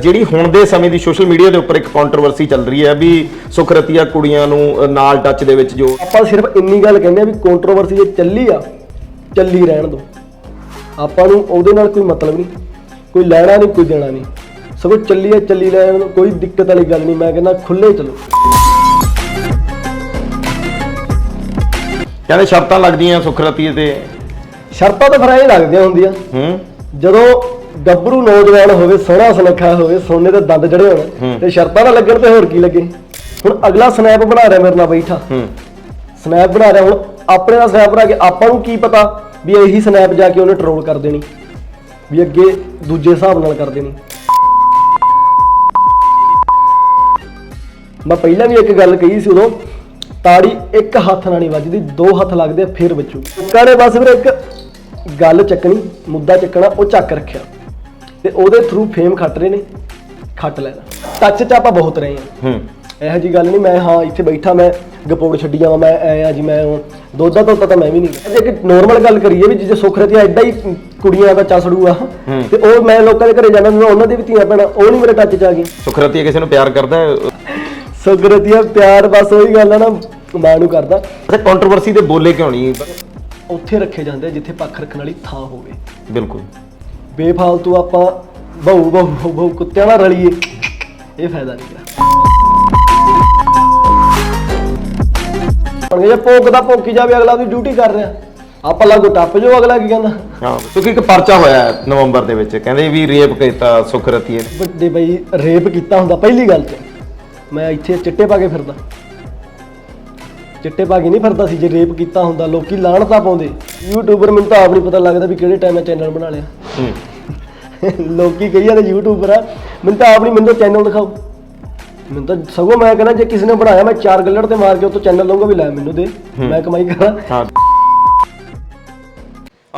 ਜਿਹੜੀ ਹੁਣ ਦੇ ਸਮੇਂ ਦੀ ਸੋਸ਼ਲ ਮੀਡੀਆ ਦੇ ਉੱਪਰ ਇੱਕ ਕੰਟਰੋਵਰਸੀ ਚੱਲ ਰਹੀ ਹੈ ਵੀ ਸੁਖਰਤੀਆ ਕੁੜੀਆਂ ਨੂੰ ਨਾਲ ਟੱਚ ਦੇ ਵਿੱਚ ਜੋ ਆਪਾਂ ਸਿਰਫ ਇੰਨੀ ਗੱਲ ਕਹਿੰਦੇ ਆ ਵੀ ਕੰਟਰੋਵਰਸੀ ਜੇ ਚੱਲੀ ਆ ਚੱਲੀ ਰਹਿਣ ਦੋ। ਆਪਾਂ ਨੂੰ ਉਹਦੇ ਨਾਲ ਕੋਈ ਮਤਲਬ ਨਹੀਂ ਕੋਈ ਲੈਣਾ ਨਹੀਂ ਕੋਈ ਦੇਣਾ ਨਹੀਂ। ਸਗੋਂ ਚੱਲੀ ਆ ਚੱਲੀ ਰਹਿਣ ਦੋ ਕੋਈ ਦਿੱਕਤ ਵਾਲੀ ਗੱਲ ਨਹੀਂ ਮੈਂ ਕਹਿੰਦਾ ਖੁੱਲੇ ਚਲੋ। ਕਹਿੰਦੇ ਸ਼ਰਤਾਂ ਲੱਗਦੀਆਂ ਸੁਖਰਤੀਏ ਤੇ। ਸ਼ਰਤਾਂ ਤਾਂ ਫਿਰ ਐਂ ਲੱਗਦੀਆਂ ਹੁੰਦੀਆਂ। ਹੂੰ। ਜਦੋਂ ਗੱਭਰੂ ਨੌਜਵਾਨ ਹੋਵੇ ਸੋਹਣਾ ਸੁਨੱਖਾ ਹੋਵੇ ਸੋਨੇ ਦੇ ਦੰਦ ਜੜੇ ਹੋਣ ਤੇ ਸ਼ਰਤਾਂ ਨਾ ਲੱਗਣ ਤੇ ਹੋਰ ਕੀ ਲੱਗੇ? ਹੁਣ ਅਗਲਾ ਸਨੈਪ ਬਣਾ ਰਿਹਾ ਮੇਰੇ ਨਾਲ ਬੈਠਾ। ਸਨੈਪ ਬਣਾ ਰਿਹਾ ਹੁਣ ਆਪਣੇ ਦਾ ਸਨੈਪ ਬਣਾ ਕੇ ਆਪਾਂ ਨੂੰ ਕੀ ਪਤਾ ਵੀ ਇਹੀ ਸਨੈਪ ਜਾ ਕੇ ਉਹਨੇ ਟਰੋਲ ਕਰ ਦੇਣੀ ਵੀ ਅੱਗੇ ਦੂਜੇ ਹਿਸਾਬ ਨਾਲ ਕਰ ਦੇਣੀ। ਮੈਂ ਪਹਿਲਾਂ ਵੀ ਇੱਕ ਗੱਲ ਕਹੀ ਸੀ ਉਦੋਂ ਤਾੜੀ ਇੱਕ ਹੱਥ ਨਾਲ ਨਹੀਂ ਵੱਜਦੀ ਦੋ ਹੱਥ ਲੱਗਦੇ ਆ, ਫਿਰ ਵੱਜੂ। ਲੋਕਾਂ ਨੇ ਬਸ ਫਿਰ ਇੱਕ ਗੱਲ ਚੱਕਣੀ ਮੁੱਦਾ ਚੱਕਣਾ ਉਹ ਚੱਕ ਰੱਖਿਆ। ਤੇ ਉਹਦੇ ਥਰੂ ਫੇਮ ਖੱਟ ਰਹੇ ਨੇ। ਖੱਟ ਲੈਣਾ ਟੱਚ 'ਚ ਆਪਾਂ ਬਹੁਤ ਰਹੇ ਹਾਂ। ਹੂੰ। ਇਹੋ ਜੀ ਗੱਲ ਨਹੀਂ ਮੈਂ ਹਾਂ ਇੱਥੇ ਬੈਠਾ ਮੈਂ ਗਪੋੜ ਛੱਡੀ ਜਾਵਾਂ ਮੈਂ ਐ ਆ ਜੀ ਮੈਂ ਦੋਦਾ ਤੋਂ ਤਾਂ ਮੈਂ ਵੀ ਨਹੀਂ। ਜੇ ਕਿ ਨੋਰਮਲ ਗੱਲ ਕਰੀਏ ਵੀ ਜੇ ਸੁਖਰਤੀ ਐਡਾ ਹੀ ਕੁੜੀਆਂ ਦਾ ਚਸੜੂ ਆ ਤੇ ਉਹ ਮੈਂ ਲੋਕਾਂ ਦੇ ਘਰੇ ਜਾਂਦਾ ਮੈਂ ਉਹਨਾਂ ਦੇ ਵੀ ਧੀਆਂ ਭੈਣਾਂ ਉਹ ਨਹੀਂ ਮੇਰੇ ਟੱਚ 'ਚ ਆ ਗਈ ਸੁਖਰਤੀਆ ਕਿਸੇ ਨੂੰ ਪਿਆਰ ਕਰਦਾ ਹੈ? ਸੁਖਰਤੀਆ ਪਿਆਰ ਬਸ ਉਹੀ ਗੱਲ ਆ ਨਾ ਮਾਂ ਨੂੰ ਕਰਦਾ। ਅੱਛਾ ਕੰਟਰੋਵਰਸੀ ਦੇ ਬੋਲੇ ਕਿਉਂ ਨਹੀਂ? ਉੱਥੇ ਰੱਖੇ ਜਾਂਦੇ ਜਿੱਥੇ ਪੱਖ ਰੱਖਣ ਵਾਲੀ ਥਾਂ ਹੋਵੇ। ਬਿਲਕੁਲ। ਬੇਫਾਲਤੂ ਆਪਾਂ ਬਹੁ ਬਹੁ ਬਹੁ ਕੁੱਤਿਆਂ ਨਾਲ ਰਲੀਏ। ਇਹ ਫਾਇਦਾ ਨਹੀਂ ਗਾ ਹੁਣ ਜੇ ਭੋਗਦਾ ਭੋਕੀ ਜਾਵੇ ਅਗਲਾ ਦੀ ਡਿਊਟੀ ਕਰ ਰਿਹਾ। ਆਪਾਂ ਲਾਗੂ ਟੱਪ ਜੋ ਅਗਲਾ ਕੀ ਕਹਿੰਦਾ? ਹਾਂ ਕਿਉਂਕਿ ਇੱਕ ਪਰਚਾ ਹੋਇਆ ਹੈ ਨਵੰਬਰ ਦੇ ਵਿੱਚ। ਕਹਿੰਦੇ ਵੀ ਰੇਪ ਕੀਤਾ ਸੁਖਰਤੀਏ ਵੱਡੇ ਬਈ ਰੇਪ ਕੀਤਾ ਹੁੰਦਾ ਪਹਿਲੀ ਗੱਲ ਤੇ। ਮੈਂ ਇੱਥੇ ਚਿੱਟੇ ਪਾ ਕੇ ਫਿਰਦਾ। ਚਿੱਟੇ ਪਾ ਕੇ ਨਹੀਂ ਫਿਰਦਾ ਸੀ ਜੇ ਰੇਪ ਕੀਤਾ ਹੁੰਦਾ ਲੋਕੀ ਲਾਹਣ ਤਾਂ ਪਾਉਂਦੇ। ਯੂਟਿਊਬਰ ਮੈਨੂੰ ਤਾਂ ਆਪ ਨਹੀਂ ਪਤਾ ਲੱਗਦਾ ਵੀ ਕਿਹੜੇ ਟਾਈਮ ਮੈਂ ਚੈਨਲ ਬਣਾ ਲਿਆ। ਲੋਕੀ ਕਹੀ ਜਾਂਦੇ ਯੂਟਿਊਬਰ ਆ ਮੈਨੂੰ ਤਾਂ ਆਪ ਨਹੀਂ ਮੈਨੂੰ ਚੈਨਲ ਦਿਖਾਓ। ਮੈਨੂੰ ਤਾਂ ਸਗੋਂ ਮੈਂ ਕਹਿੰਦਾ ਜੇ ਕਿਸੇ ਨੇ ਬਣਾਇਆ ਮੈਂ ਚਾਰ ਗੱਲੜ ਤੇ ਮਾਰ ਕੇ ਉਹ ਤੋਂ ਚੈਨਲ ਲਊਂਗਾ ਵੀ ਲੈ ਮੈਨੂੰ ਦੇ। ਮੈਂ ਕਮਾਈ ਕਰਾਂ।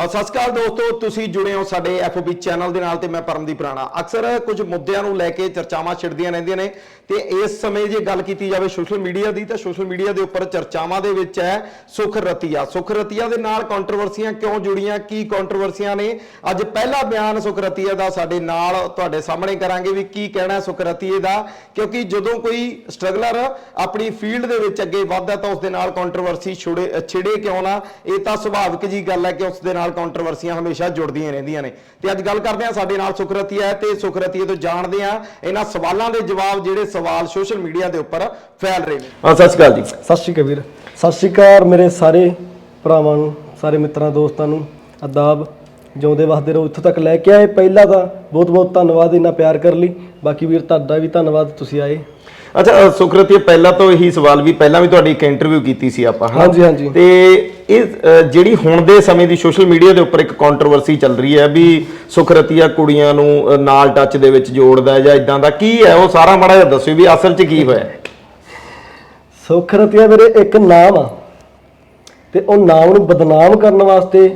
ਸਤਿ ਸ਼੍ਰੀ ਅਕਾਲ ਦੋਸਤੋ, ਤੁਸੀਂ ਜੁੜੇ ਹੋ ਸਾਡੇ ਐਫਓਬੀ ਚੈਨਲ ਦੇ ਨਾਲ ਤੇ ਮੈਂ ਪਰਮਦੀਪ ਰਾਣਾ। ਅਕਸਰ ਕੁਝ ਮੁੱਦਿਆਂ ਨੂੰ ਲੈ ਕੇ ਚਰਚਾਵਾਂ ਛਿੜਦੀਆਂ ਰਹਿੰਦੀਆਂ ਨੇ ਤੇ ਇਸ ਸਮੇਂ ਜੇ ਗੱਲ ਕੀਤੀ ਜਾਵੇ ਸੋਸ਼ਲ ਮੀਡੀਆ ਦੀ, ਤਾਂ ਸੋਸ਼ਲ ਮੀਡੀਆ ਦੇ ਉੱਪਰ ਚਰਚਾਵਾਂ ਦੇ ਵਿੱਚ ਹੈ ਸੁਖ ਰਤੀਆ। ਸੁਖ ਰਤੀਆ ਦੇ ਨਾਲ ਕੰਟਰੋਵਰਸੀਆਂ ਕਿਉਂ ਜੁੜੀਆਂ, ਕੀ ਕੰਟਰੋਵਰਸੀਆਂ ਨੇ? ਅੱਜ ਪਹਿਲਾ ਬਿਆਨ ਸੁਖ ਰਤੀਆ ਦਾ ਸਾਡੇ ਨਾਲ ਤੁਹਾਡੇ ਸਾਹਮਣੇ ਕਰਾਂਗੇ ਵੀ ਕੀ ਕਹਿਣਾ ਹੈ ਸੁਖ ਰਤੀਏ ਦਾ। ਕਿਉਂਕਿ ਜਦੋਂ ਕੋਈ ਸਟਰਗਲਰ ਆਪਣੀ ਫੀਲਡ ਦੇ ਵਿੱਚ ਅੱਗੇ ਵੱਧਦਾ ਤਾਂ ਉਸ ਦੇ ਨਾਲ ਕੰਟਰੋਵਰਸੀ ਛੁੜੇ ਛਿੜੇ ਕਿਉਂ ਨਾ? ਇਹ ਤਾਂ ਸੁਭਾਵਿਕ ਜੀ ਗੱਲ ਹੈ ਕਿ ਉਸ ਦੇ ਨਾਲ ਕੰਟਰੋਵਰਸੀਆਂ ਹਮੇਸ਼ਾ ਜੁੜਦੀਆਂ ਰਹਿੰਦੀਆਂ ਨੇ। ਤੇ ਅੱਜ ਗੱਲ ਕਰਦੇ ਹਾਂ ਸਾਡੇ ਨਾਲ ਸੁਖਰਤੀ ਹੈ ਤੇ ਸੁਖਰਤੀ ਤੋਂ ਜਾਣਦੇ ਹਾਂ ਇਹਨਾਂ ਸਵਾਲਾਂ ਦੇ ਜਵਾਬ ਜਿਹੜੇ ਸਵਾਲ ਸੋਸ਼ਲ ਮੀਡੀਆ ਦੇ ਉੱਪਰ ਫੈਲ ਰਹੇ ਨੇ। ਹਾਂ ਸਤਿ ਸ਼੍ਰੀ ਅਕਾਲ ਜੀ। ਸਤਿ ਸ਼੍ਰੀ ਅਕਾਲ ਵੀਰ। ਸਤਿ ਸ਼੍ਰੀ ਅਕਾਲ ਮੇਰੇ ਸਾਰੇ ਭਰਾਵਾਂ ਨੂੰ ਸਾਰੇ ਮਿੱਤਰਾਂ ਦੋਸਤਾਂ ਨੂੰ। ਆਦਾਬ ਜਿਉਂਦੇ ਵਸਦੇ ਰਹੋ ਇੱਥੋਂ ਤੱਕ ਲੈ ਕੇ ਆਏ ਪਹਿਲਾਂ ਤਾਂ ਬਹੁਤ ਬਹੁਤ ਧੰਨਵਾਦ ਇੰਨਾ ਪਿਆਰ ਕਰ ਲਈ ਬਾਕੀ ਵੀਰ ਤੁਹਾਡਾ ਵੀ ਧੰਨਵਾਦ ਤੁਸੀਂ ਆਏ ਅੱਛਾ ਸੁਖਰਤੀ ਪਹਿਲਾਂ ਤੋਂ ਇਹੀ ਸਵਾਲ ਵੀ ਪਹਿਲਾਂ ਵੀ ਤੁਹਾਡੀ ਇੱਕ ਇੰਟਰਵਿਊ ਕੀਤੀ ਸੀ ਆਪਾਂ? ਹਾਂਜੀ, ਹਾਂਜੀ। ਤੇ ਇਹ ਜਿਹੜੀ ਹੁਣ ਦੇ ਸਮੇਂ ਦੀ ਸੋਸ਼ਲ ਮੀਡੀਆ ਦੇ ਉੱਪਰ ਇੱਕ ਕੰਟਰੋਵਰਸੀ ਚੱਲ ਰਹੀ ਹੈ ਵੀ ਸੁਖਰਤੀਆ ਕੁੜੀਆਂ ਨੂੰ ਨਾਲ ਟੱਚ ਦੇ ਵਿੱਚ ਜੋੜਦਾ ਜਾਂ ਇਦਾਂ ਦਾ ਕੀ ਹੈ ਉਹ ਸਾਰਾ ਮਾੜਾ ਜਿਹਾ ਦੱਸਿਓ ਵੀ ਅਸਲ 'ਚ ਕੀ ਹੋਇਆ ਹੈ? ਸੁੱਖ ਰਤੀਆ ਵੀਰੇ ਇੱਕ ਨਾਮ ਆ ਤੇ ਉਹ ਨਾਮ ਨੂੰ ਬਦਨਾਮ ਕਰਨ ਵਾਸਤੇ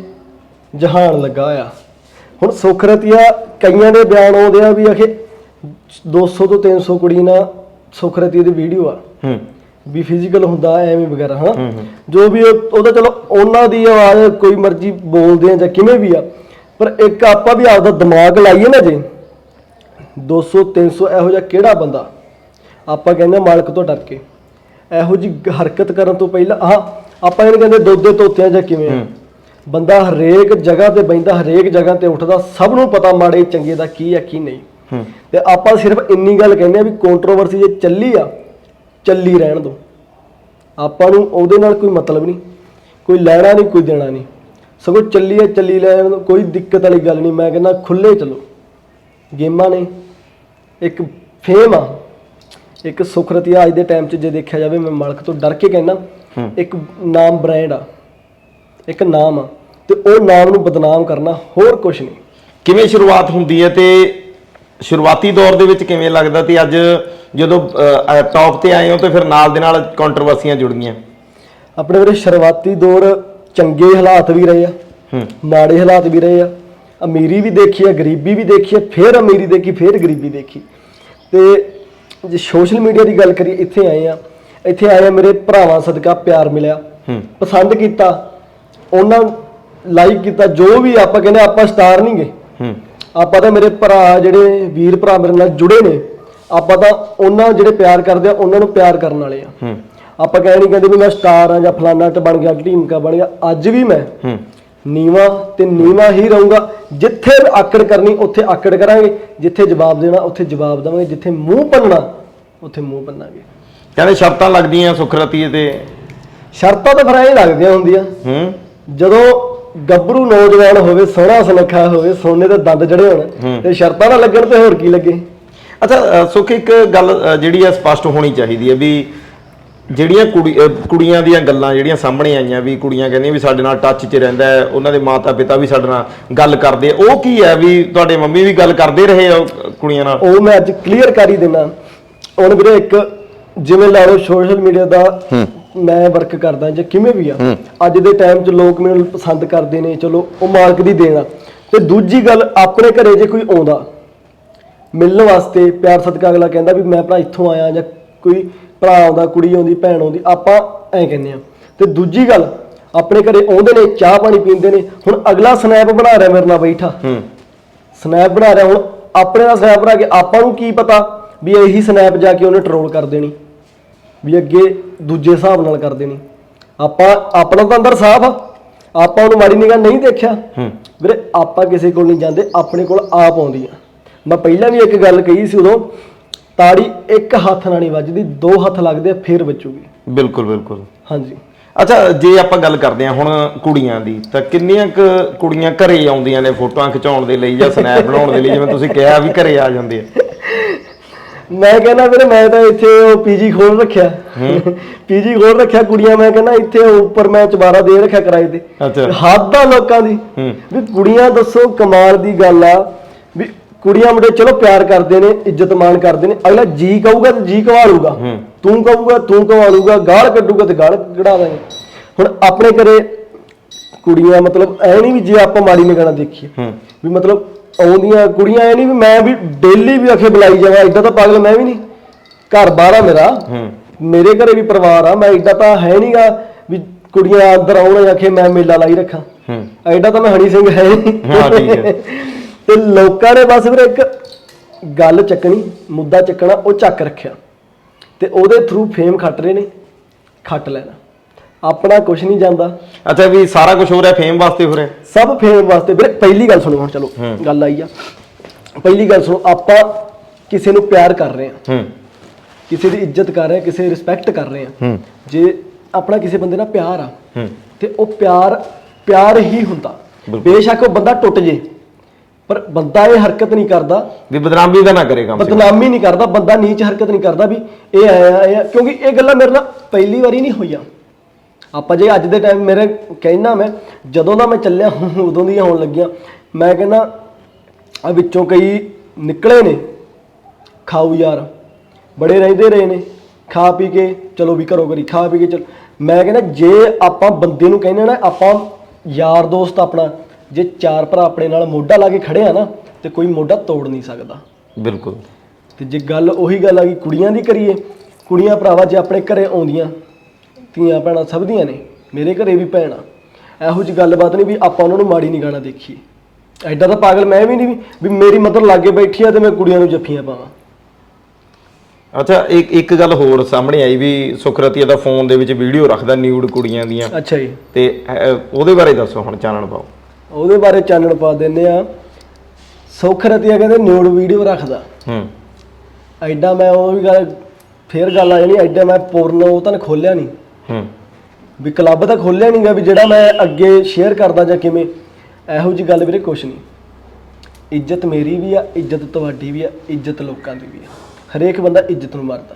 ਜਹਾਨ ਲੱਗਾ ਆ ਹੁਣ ਸੁੱਖ ਰਤੀਆ ਕਈਆਂ ਦੇ ਬਿਆਨ ਆਉਂਦੇ ਆ ਵੀ ਆਖੇ 200 ਤੋਂ 300 ਕੁੜੀ ਨਾਲ ਸੁੱਖ ਰਤੀਆ ਦੀ ਵੀਡੀਓ ਆ। ਹੂੰ। ਵੀ ਫਿਜ਼ੀਕਲ ਹੁੰਦਾ ਐਵੇਂ ਵਗੈਰਾ ਹਾਂ ਜੋ ਵੀ ਉਹ- ਉਹਦਾ ਚਲੋ ਉਹਨਾਂ ਦੀ ਆਵਾਜ਼ ਕੋਈ ਮਰਜ਼ੀ ਬੋਲਦੇ ਆ ਜਾਂ ਕਿਵੇਂ ਵੀ ਆ ਪਰ ਇੱਕ ਆਪਾਂ ਵੀ ਆਪਦਾ ਦਿਮਾਗ ਲਾਈਏ ਨਾ ਜੇ 200 300 ਇਹੋ ਜਿਹਾ ਕਿਹੜਾ ਬੰਦਾ? ਆਪਾਂ ਕਹਿੰਦੇ ਆ ਮਾਲਕ ਤੋਂ ਡਰ ਕੇ। ਇਹੋ ਜੀ ਹਰਕਤ ਕਰਨ ਤੋਂ ਪਹਿਲਾਂ ਆਹ ਆਪਾਂ ਇਹਨੂੰ ਕਹਿੰਦੇ ਦੁੱਧ ਦੇ ਤੋਤਿਆਂ ਜਾਂ ਕਿਵੇਂ ਆ। ਬੰਦਾ ਹਰੇਕ ਜਗ੍ਹਾ ਤੇ ਬੈਂਦਾ ਹਰੇਕ ਜਗ੍ਹਾ ਤੇ ਉੱਠਦਾ ਸਭ ਨੂੰ ਪਤਾ ਮਾੜੇ ਚੰਗੇ ਦਾ ਕੀ ਆ ਕੀ ਨਹੀਂ। ਹੂੰ। ਤੇ ਆਪਾਂ ਸਿਰਫ ਇੰਨੀ ਗੱਲ ਕਹਿੰਦੇ ਆ ਵੀ ਕੰਟਰੋਵਰਸੀ ਜੇ ਚੱਲੀ ਆ ਚੱਲੀ ਰਹਿਣ ਦੋ। ਆਪਾਂ ਨੂੰ ਉਹਦੇ ਨਾਲ ਕੋਈ ਮਤਲਬ ਨਹੀਂ ਕੋਈ ਲੈਣਾ ਨਹੀਂ ਕੋਈ ਦੇਣਾ ਨਹੀਂ। ਸਗੋਂ ਚੱਲੀ ਆ ਚੱਲੀ ਲੈਣ ਦੋ ਕੋਈ ਦਿੱਕਤ ਵਾਲੀ ਗੱਲ ਨਹੀਂ। ਮੈਂ ਕਹਿੰਦਾ ਖੁੱਲੇ ਚਲੋ। ਗੇਮਾਂ ਨੇ ਇੱਕ ਫੇਮ ਆ ਇੱਕ ਸੁਖਰਤੀਆ ਅੱਜ ਦੇ ਟਾਈਮ 'ਚ ਜੇ ਦੇਖਿਆ ਜਾਵੇ ਮੈਂ ਮਾਲਕ ਤੋਂ ਡਰ ਕੇ ਕਹਿੰਦਾ ਇੱਕ ਨਾਮ ਬ੍ਰਾਂਡ ਆ। ਇੱਕ ਨਾਮ ਆ ਤੇ ਉਹ ਨਾਮ ਨੂੰ ਬਦਨਾਮ ਕਰਨਾ ਹੋਰ ਕੁਝ ਨਹੀਂ। ਕਿਵੇਂ ਸ਼ੁਰੂਆਤ ਹੁੰਦੀ ਹੈ ਤੇ ਸ਼ੁਰੂਆਤੀ ਦੌਰ ਦੇ ਵਿੱਚ ਕਿਵੇਂ ਲੱਗਦਾ ਤੇ ਅੱਜ ਜਦੋਂ ਟੌਪ ਤੇ ਆਏ ਹੋ ਤੇ ਫਿਰ ਨਾਲ ਦੇ ਨਾਲ ਕੰਟਰੋਵਰਸੀਆਂ ਜੁੜ ਗਈਆਂ ਆਪਣੇ ਵੀਰੇ ਸ਼ੁਰੂਆਤੀ ਦੌਰ ਚੰਗੇ ਹਾਲਾਤ ਵੀ ਰਹੇ ਆ ਹੂੰ। ਮਾੜੇ ਹਾਲਾਤ ਵੀ ਰਹੇ ਆ ਅਮੀਰੀ ਵੀ ਦੇਖੀ ਆ ਗਰੀਬੀ ਵੀ ਦੇਖੀ ਆ ਫਿਰ ਅਮੀਰੀ ਦੇਖੀ ਫਿਰ ਗਰੀਬੀ ਦੇਖੀ। ਤੇ ਜੇ ਸੋਸ਼ਲ ਮੀਡੀਆ ਦੀ ਗੱਲ ਕਰੀਏ ਇੱਥੇ ਆਏ ਆ ਇੱਥੇ ਆਏ ਆ ਮੇਰੇ ਭਰਾਵਾਂ ਸਦਕਾ ਪਿਆਰ ਮਿਲਿਆ ਹੂੰ। ਪਸੰਦ ਕੀਤਾ ਉਹਨਾਂ ਲਾਈਕ ਕੀਤਾ ਜੋ ਵੀ ਆਪਾਂ ਕਹਿੰਦੇ ਆਪਾਂ ਸਟਾਰ ਨਹੀਂ ਗਏ ਹੂੰ। ਆਪਾਂ ਤਾਂ ਮੇਰੇ ਭਰਾ ਜਿਹੜੇ ਵੀਰ ਭਰਾ ਮੇਰੇ ਨਾਲ ਜੁੜੇ ਨੇ ਆਪਾਂ ਤਾਂ ਉਹਨਾਂ ਜਿਹੜੇ ਪਿਆਰ ਕਰਦੇ ਆ ਉਹਨਾਂ ਨੂੰ ਪਿਆਰ ਕਰਨ ਵਾਲੇ ਆ। ਹੂੰ। ਆਪਾਂ ਕਹਿ ਨਹੀਂ ਕਹਿੰਦੇ ਵੀ ਮੈਂ ਸਟਾਰ ਆ ਜਾਂ ਫਲਾਨਾ ਤੇ ਬਣ ਗਿਆ ਢੀਮਕਾ ਬਣ ਗਿਆ ਅੱਜ ਵੀ ਮੈਂ ਹੂੰ। ਨੀਵਾ ਤੇ ਨੀਵਾ ਹੀ ਰਹੂੰਗਾ। ਜਿੱਥੇ ਆਕੜ ਕਰਨੀ ਉੱਥੇ ਆਕੜ ਕਰਾਂਗੇ। ਜਿੱਥੇ ਜਵਾਬ ਦੇਣਾ ਉੱਥੇ ਜਵਾਬ ਦੇਵਾਂਗੇ। ਜਿੱਥੇ ਮੂੰਹ ਪੰਨਣਾ ਉੱਥੇ ਮੂੰਹ ਪੰਨਾਂਗੇ ਕਹਿੰਦੇ ਸ਼ਰਤਾਂ ਲੱਗਦੀਆਂ ਸੁਖਰਤੀ ਤੇ? ਸ਼ਰਤਾਂ ਤਾਂ ਫਿਰ ਐਂ ਲੱਗਦੀਆਂ ਹੁੰਦੀਆਂ। ਹੂੰ। ਜਦੋਂ ਗੱਭਰੂ ਨੌਜਵਾਨ ਹੋਵੇ ਸੋਹਣਾ ਸੁਨੱਖਾ ਹੋਵੇ ਸੋਨੇ ਦੇ ਦੰਦ ਜੜੇ ਹੋਣ ਤੇ ਸ਼ਰਤਾਂ ਨਾ ਲੱਗਣ ਤੇ ਹੋਰ ਕੀ ਲੱਗੇ? ਅੱਛਾ ਸੁਖ ਇੱਕ ਗੱਲ ਅ, ਜਿਹੜੀ ਆ ਸਪਸ਼ਟ ਹੋਣੀ ਚਾਹੀਦੀ ਹੈ ਵੀ ਜਿਹੜੀਆਂ ਕੁੜੀ ਅ, ਕੁੜੀਆਂ ਦੀਆਂ ਗੱਲਾਂ ਜਿਹੜੀਆਂ ਸਾਹਮਣੇ ਆਈਆਂ ਵੀ ਕੁੜੀਆਂ ਕਹਿੰਦੀਆਂ ਵੀ ਸਾਡੇ ਨਾਲ ਟੱਚ 'ਚ ਰਹਿੰਦਾ ਹੈ ਉਹਨਾਂ ਦੇ ਮਾਤਾ ਪਿਤਾ ਵੀ ਸਾਡੇ ਨਾਲ ਗੱਲ ਕਰਦੇ ਆ। ਉਹ ਕੀ ਹੈ ਵੀ ਤੁਹਾਡੇ ਮੰਮੀ ਵੀ ਗੱਲ ਕਰਦੇ ਰਹੇ ਆ ਉਹ ਕੁੜੀਆਂ ਨਾਲ? ਉਹ ਮੈਂ ਅੱਜ ਕਲੀਅਰ ਕਰ ਹੀ ਦਿੰਦਾ। ਹੁਣ ਵੀਰੇ ਇੱਕ ਜਿਵੇਂ ਲਾ ਲਓ ਸੋਸ਼ਲ ਮੀਡੀਆ ਦਾ ਮੈਂ ਵਰਕ ਕਰਦਾ ਜਾਂ ਕਿਵੇਂ ਵੀ ਆ ਅੱਜ ਦੇ ਟਾਈਮ 'ਚ ਲੋਕ ਮੈਨੂੰ ਪਸੰਦ ਕਰਦੇ ਨੇ ਚਲੋ ਉਹ ਮਾਲਕ ਦੀ ਦੇਣ ਆ। ਤੇ ਦੂਜੀ ਗੱਲ ਆਪਣੇ ਘਰੇ ਜੇ ਕੋਈ ਆਉਂਦਾ ਮਿਲਣ ਵਾਸਤੇ ਪਿਆਰ ਸਤਿਕਾਰ ਅਗਲਾ ਕਹਿੰਦਾ ਵੀ ਮੈਂ ਭਰਾ ਇੱਥੋਂ ਆਇਆ ਜਾਂ ਕੋਈ ਭਰਾ ਆਉਂਦਾ ਕੁੜੀ ਆਉਂਦੀ ਭੈਣ ਆਉਂਦੀ ਆਪਾਂ ਐਂ ਕਹਿੰਦੇ ਆ। ਤੇ ਦੂਜੀ ਗੱਲ ਆਪਣੇ ਘਰੇ ਆਉਂਦੇ ਨੇ ਚਾਹ ਪਾਣੀ ਪੀਂਦੇ ਨੇ ਹੁਣ ਅਗਲਾ ਸਨੈਪ ਬਣਾ ਰਿਹਾ ਮੇਰੇ ਨਾਲ ਬੈਠਾ। ਹੂੰ। ਸਨੈਪ ਬਣਾ ਰਿਹਾ ਹੁਣ ਆਪਣੇ ਨਾਲ ਸਨੈਪ ਬਣਾ ਕੇ ਆਪਾਂ ਨੂੰ ਕੀ ਪਤਾ ਵੀ ਇਹੀ ਸਨੈਪ ਜਾ ਕੇ ਉਹਨੇ ਟਰੋਲ ਕਰ ਦੇਣੀ। ਵੀ ਅੱਗੇ ਦੂਜੇ ਹਿਸਾਬ ਨਾਲ ਕਰ ਦੇਣੀ। ਆਪਾਂ ਆਪਣਾ ਤਾਂ ਅੰਦਰ ਸਾਫ਼ ਆ। ਆਪਾਂ ਉਹਨੂੰ ਮਾੜੀ ਨਿਗਾਹ ਨਹੀਂ ਦੇਖਿਆ। ਵੀਰੇ ਆਪਾਂ ਕਿਸੇ ਕੋਲ ਨਹੀਂ ਜਾਂਦੇ ਆਪਣੇ ਕੋਲ ਆਪ ਆਉਂਦੀ ਆ। ਮੈਂ ਪਹਿਲਾਂ ਵੀ ਇੱਕ ਗੱਲ ਕਹੀ ਸੀ ਉਦੋਂ ਤਾੜੀ ਇੱਕ ਹੱਥ ਨਾਲ ਨਹੀਂ ਵੱਜਦੀ ਦੋ ਹੱਥ ਲੱਗਦੇ ਆ ਫੇਰ ਵੱਜੂਗੀ। ਬਿਲਕੁਲ ਬਿਲਕੁਲ। ਹਾਂਜੀ। ਅੱਛਾ ਜੇ ਆਪਾਂ ਗੱਲ ਕਰਦੇ ਹਾਂ ਹੁਣ ਕੁੜੀਆਂ ਦੀ ਤਾਂ ਕਿੰਨੀਆਂ ਕੁ ਕੁੜੀਆਂ ਘਰੇ ਆਉਂਦੀਆਂ ਨੇ ਫੋਟੋਆਂ ਖਿਚਾਉਣ ਦੇ ਲਈ ਜਾਂ ਸਨੈਪ ਬਣਾਉਣ ਦੇ ਲਈ? ਜਿਵੇਂ ਤੁਸੀਂ ਕਿਹਾ ਵੀ ਘਰੇ ਆ ਜਾਂਦੇ ਆ। ਮੈਂ ਕਹਿੰਦਾ ਵੀਰੇ ਮੈਂ ਤਾਂ ਇੱਥੇ ਉਹ ਪੀਜੀ ਖੋਲ ਰੱਖਿਆ। ਪੀਜੀ ਖੋਲ ਰੱਖਿਆ ਕੁੜੀਆਂ ਮੈਂ ਕਹਿੰਦਾ ਇੱਥੇ ਉੱਪਰ ਮੈਂ ਚਬਾਰਾ ਦੇ ਰੱਖਿਆ ਕਿਰਾਏ ਤੇ। ਅੱਛਾ। ਹੱਦ ਆ ਲੋਕਾਂ ਦੀ। ਵੀ ਕੁੜੀਆਂ ਦੱਸੋ ਕਮਾਲ ਦੀ ਗੱਲ ਆ। ਵੀ ਕੁੜੀਆਂ ਮੁੰਡੇ ਚਲੋ ਪਿਆਰ ਕਰਦੇ ਨੇ ਇੱਜ਼ਤ ਮਾਣ ਕਰਦੇ ਨੇ। ਅਗਲਾ ਜੀ ਕਹੂਗਾ ਤੇ ਜੀ ਕਵਾਲੂਗਾ। ਹੂੰ। ਤੂੰ ਕਹੂਗਾ ਤੂੰ ਕਵਾਲੂਗਾ ਗਾਲ ਕੱਢੂਗਾ ਤੇ ਗਾਲ ਕਢਾ ਦਾਂਗੇ ਹੁਣ ਆਪਣੇ ਘਰੇ ਕੁੜੀਆਂ ਮਤਲਬ ਐ ਨਹੀਂ ਵੀ ਜੇ ਆਪਾਂ ਮਾੜੀ ਨਿਗਾਹ ਨਾਲ ਦੇਖੀਏ ਵੀ ਮਤਲਬ ਆਉਂਦੀਆਂ ਕੁੜੀਆਂ ਐ ਨਹੀਂ ਵੀ ਮੈਂ ਵੀ ਡੇਲੀ ਵੀ ਅਖੇ ਬੁਲਾਈ ਜਾਵਾਂ ਇਦਾਂ ਤਾਂ ਪਾਗਲ ਮੈਂ ਵੀ ਨਹੀਂ। ਘਰ ਬਾਹਰ ਆ ਮੇਰਾ। ਹੂੰ। ਮੇਰੇ ਘਰੇ ਵੀ ਪਰਿਵਾਰ ਆ ਮੈਂ ਇਦਾਂ ਤਾਂ ਹੈ ਨਹੀਂਗਾ ਵੀ ਕੁੜੀਆਂ ਅੰਦਰ ਆਉਣ ਆਖੇ ਮੈਂ ਮੇਲਾ ਲਾਈ ਰੱਖਾਂ। ਹੂੰ। ਐਡਾ ਤਾਂ ਮੈਂ ਹਣੀ ਸਿੰਘ ਹੈ ਨਹੀਂ ਹਾਂ, ਠੀਕ ਹੈ। ਤੇ ਲੋਕਾਂ ਨੇ ਬਸ ਫਿਰ ਇੱਕ ਗੱਲ ਚੱਕਣੀ ਮੁੱਦਾ ਚੱਕਣਾ ਉਹ ਚੱਕ ਰੱਖਿਆ। ਤੇ ਉਹਦੇ ਥਰੂ ਫੇਮ ਖੱਟ ਰਹੇ ਨੇ ਖੱਟ ਲੈਣਾ। ਆਪਣਾ ਕੁਝ ਨਹੀਂ ਜਾਂਦਾ। ਅੱਛਾ ਵੀ ਸਾਰਾ ਕੁਝ ਹੋ ਰਿਹਾ ਫੇਮ ਵਾਸਤੇ ਹੋ ਰਿਹਾ? ਸਭ ਫੇਮ ਵਾਸਤੇ। ਵੀਰੇ ਪਹਿਲੀ ਗੱਲ ਸੁਣੋ ਹੁਣ ਚਲੋ ਗੱਲ ਆਈ ਆ। ਪਹਿਲੀ ਗੱਲ ਸੁਣੋ ਆਪਾਂ ਕਿਸੇ ਨੂੰ ਪਿਆਰ ਕਰ ਰਹੇ ਆ ਹੂੰ। ਕਿਸੇ ਦੀ ਇੱਜ਼ਤ ਕਰ ਰਹੇ ਆ ਕਿਸੇ ਰਿਸਪੈਕਟ ਕਰ ਰਹੇ ਆ ਹੂੰ। ਜੇ ਆਪਣਾ ਕਿਸੇ ਬੰਦੇ ਨਾਲ ਪਿਆਰ ਆ ਹੂੰ। ਤੇ ਉਹ ਪਿਆਰ ਪਿਆਰ ਹੀ ਹੁੰਦਾ। ਬੇਸ਼ੱਕ ਉਹ ਬੰਦਾ ਟੁੱਟ ਜੇ ਪਰ ਬੰਦਾ ਇਹ ਹਰਕਤ ਨਹੀਂ ਕਰਦਾ। ਵੀ ਬਦਨਾਮੀ ਦਾ ਨਾ ਕਰੇ ਕੰਮ ਬਦਨਾਮੀ ਨਹੀਂ ਕਰਦਾ ਬੰਦਾ ਨੀਚ ਹਰਕਤ ਨਹੀਂ ਕਰਦਾ ਵੀ ਇਹ ਆਇਆ ਇਹ ਆ। ਕਿਉਂਕਿ ਇਹ ਗੱਲਾਂ ਮੇਰੇ ਨਾਲ ਪਹਿਲੀ ਵਾਰੀ ਨਹੀਂ ਹੋਈਆਂ। ਆਪਾਂ ਜੇ ਅੱਜ ਦੇ ਟਾਈਮ ਮੇਰੇ ਕਹਿਣਾ ਮੈਂ ਜਦੋਂ ਦਾ ਮੈਂ ਚੱਲਿਆ ਉਦੋਂ ਦੀਆਂ ਹੋਣ ਲੱਗੀਆਂ। ਮੈਂ ਕਹਿੰਦਾ ਆ ਵਿੱਚੋਂ ਕਈ ਨਿਕਲੇ ਨੇ। ਖਾਊ ਯਾਰ ਬੜੇ ਰਹਿੰਦੇ ਰਹੇ ਨੇ। ਖਾ ਪੀ ਕੇ ਚਲੋ ਵੀ ਘਰੋਂ ਘਰੀ ਖਾ ਪੀ ਕੇ ਚਲ। ਮੈਂ ਕਹਿੰਦਾ ਜੇ ਆਪਾਂ ਬੰਦੇ ਨੂੰ ਕਹਿੰਦੇ ਨਾ ਆਪਾਂ ਯਾਰ ਦੋਸਤ ਆਪਣਾ ਜੇ ਚਾਰ ਭਰਾ ਆਪਣੇ ਨਾਲ ਮੋਢਾ ਲਾ ਕੇ ਖੜੇ ਆ ਨਾ ਤੇ ਕੋਈ ਮੋਢਾ ਤੋੜ ਨਹੀਂ ਸਕਦਾ। ਬਿਲਕੁਲ। ਤੇ ਜੇ ਗੱਲ ਉਹੀ ਗੱਲ ਆ ਗਈ ਕੁੜੀਆਂ ਦੀ ਕਰੀਏ ਕੁੜੀਆਂ ਭਰਾਵਾ ਜੇ ਆਪਣੇ ਘਰੇ ਆਉਂਦੀਆਂ ਧੀਆਂ ਭੈਣਾਂ ਸਭ ਦੀਆਂ ਨੇ ਮੇਰੇ ਘਰੇ ਵੀ ਭੈਣਾਂ ਇਹੋ ਜਿਹੀ ਗੱਲਬਾਤ ਨਹੀਂ ਵੀ ਆਪਾਂ ਉਹਨਾਂ ਨੂੰ ਮਾੜੀ ਨਹੀਂ ਗਾਣਾ ਦੇਖੀਏ ਐਡਾ ਤਾਂ ਪਾਗਲ ਮੈਂ ਵੀ ਨਹੀਂ ਵੀ ਮੇਰੀ ਮਦਰ ਲਾਗੇ ਬੈਠੀ ਆ ਤੇ ਮੈਂ ਕੁੜੀਆਂ ਨੂੰ ਜੱਫੀਆਂ ਪਾਵਾਂ। ਅੱਛਾ ਇੱਕ ਇੱਕ ਗੱਲ ਹੋਰ ਸਾਹਮਣੇ ਆਈ ਵੀ ਸੁਖਰਤੀਆ ਦਾ ਫੋਨ ਦੇ ਵਿੱਚ ਵੀਡੀਓ ਰੱਖਦਾ ਨਿਊਡ ਕੁੜੀਆਂ ਦੀਆਂ। ਅੱਛਾ ਜੀ। ਤੇ ਅਹ, ਉਹਦੇ ਬਾਰੇ ਦੱਸੋ ਹੁਣ ਚਾਨਣ ਪਾਓ। ਉਹਦੇ ਬਾਰੇ ਚਾਨਣ ਪਾ ਦਿੰਨੇ ਆ। ਸੁੱਖ ਰਤੀਆ ਕਹਿੰਦੇ ਨਿਊਡ ਵੀਡੀਓ ਰੱਖਦਾ। ਹੂੰ। ਐਡਾ ਮੈਂ ਉਹ ਵੀ ਗੱਲ ਫੇਰ ਗੱਲ ਆ ਜਾਣੀ ਐਡਾ ਮੈਂ ਪੂਰਨ ਉਹ ਤਾਂ ਖੋਲਿਆ ਨਹੀਂ। ਹੂੰ। ਵੀ ਕਲੱਬ ਤਾਂ ਖੋਲਿਆ ਨਹੀਂਗਾ ਵੀ ਜਿਹੜਾ ਮੈਂ ਅੱਗੇ ਸ਼ੇਅਰ ਕਰਦਾ ਜਾਂ ਕਿਵੇਂ ਇਹੋ ਜੀ ਗੱਲ ਵੀਰੇ ਕੁਛ ਨਹੀਂ। ਇੱਜ਼ਤ ਮੇਰੀ ਵੀ ਆ ਇੱਜ਼ਤ ਤੁਹਾਡੀ ਵੀ ਆ ਇੱਜ਼ਤ ਲੋਕਾਂ ਦੀ ਵੀ ਆ। ਹਰੇਕ ਬੰਦਾ ਇੱਜ਼ਤ ਨੂੰ ਮਰਦਾ।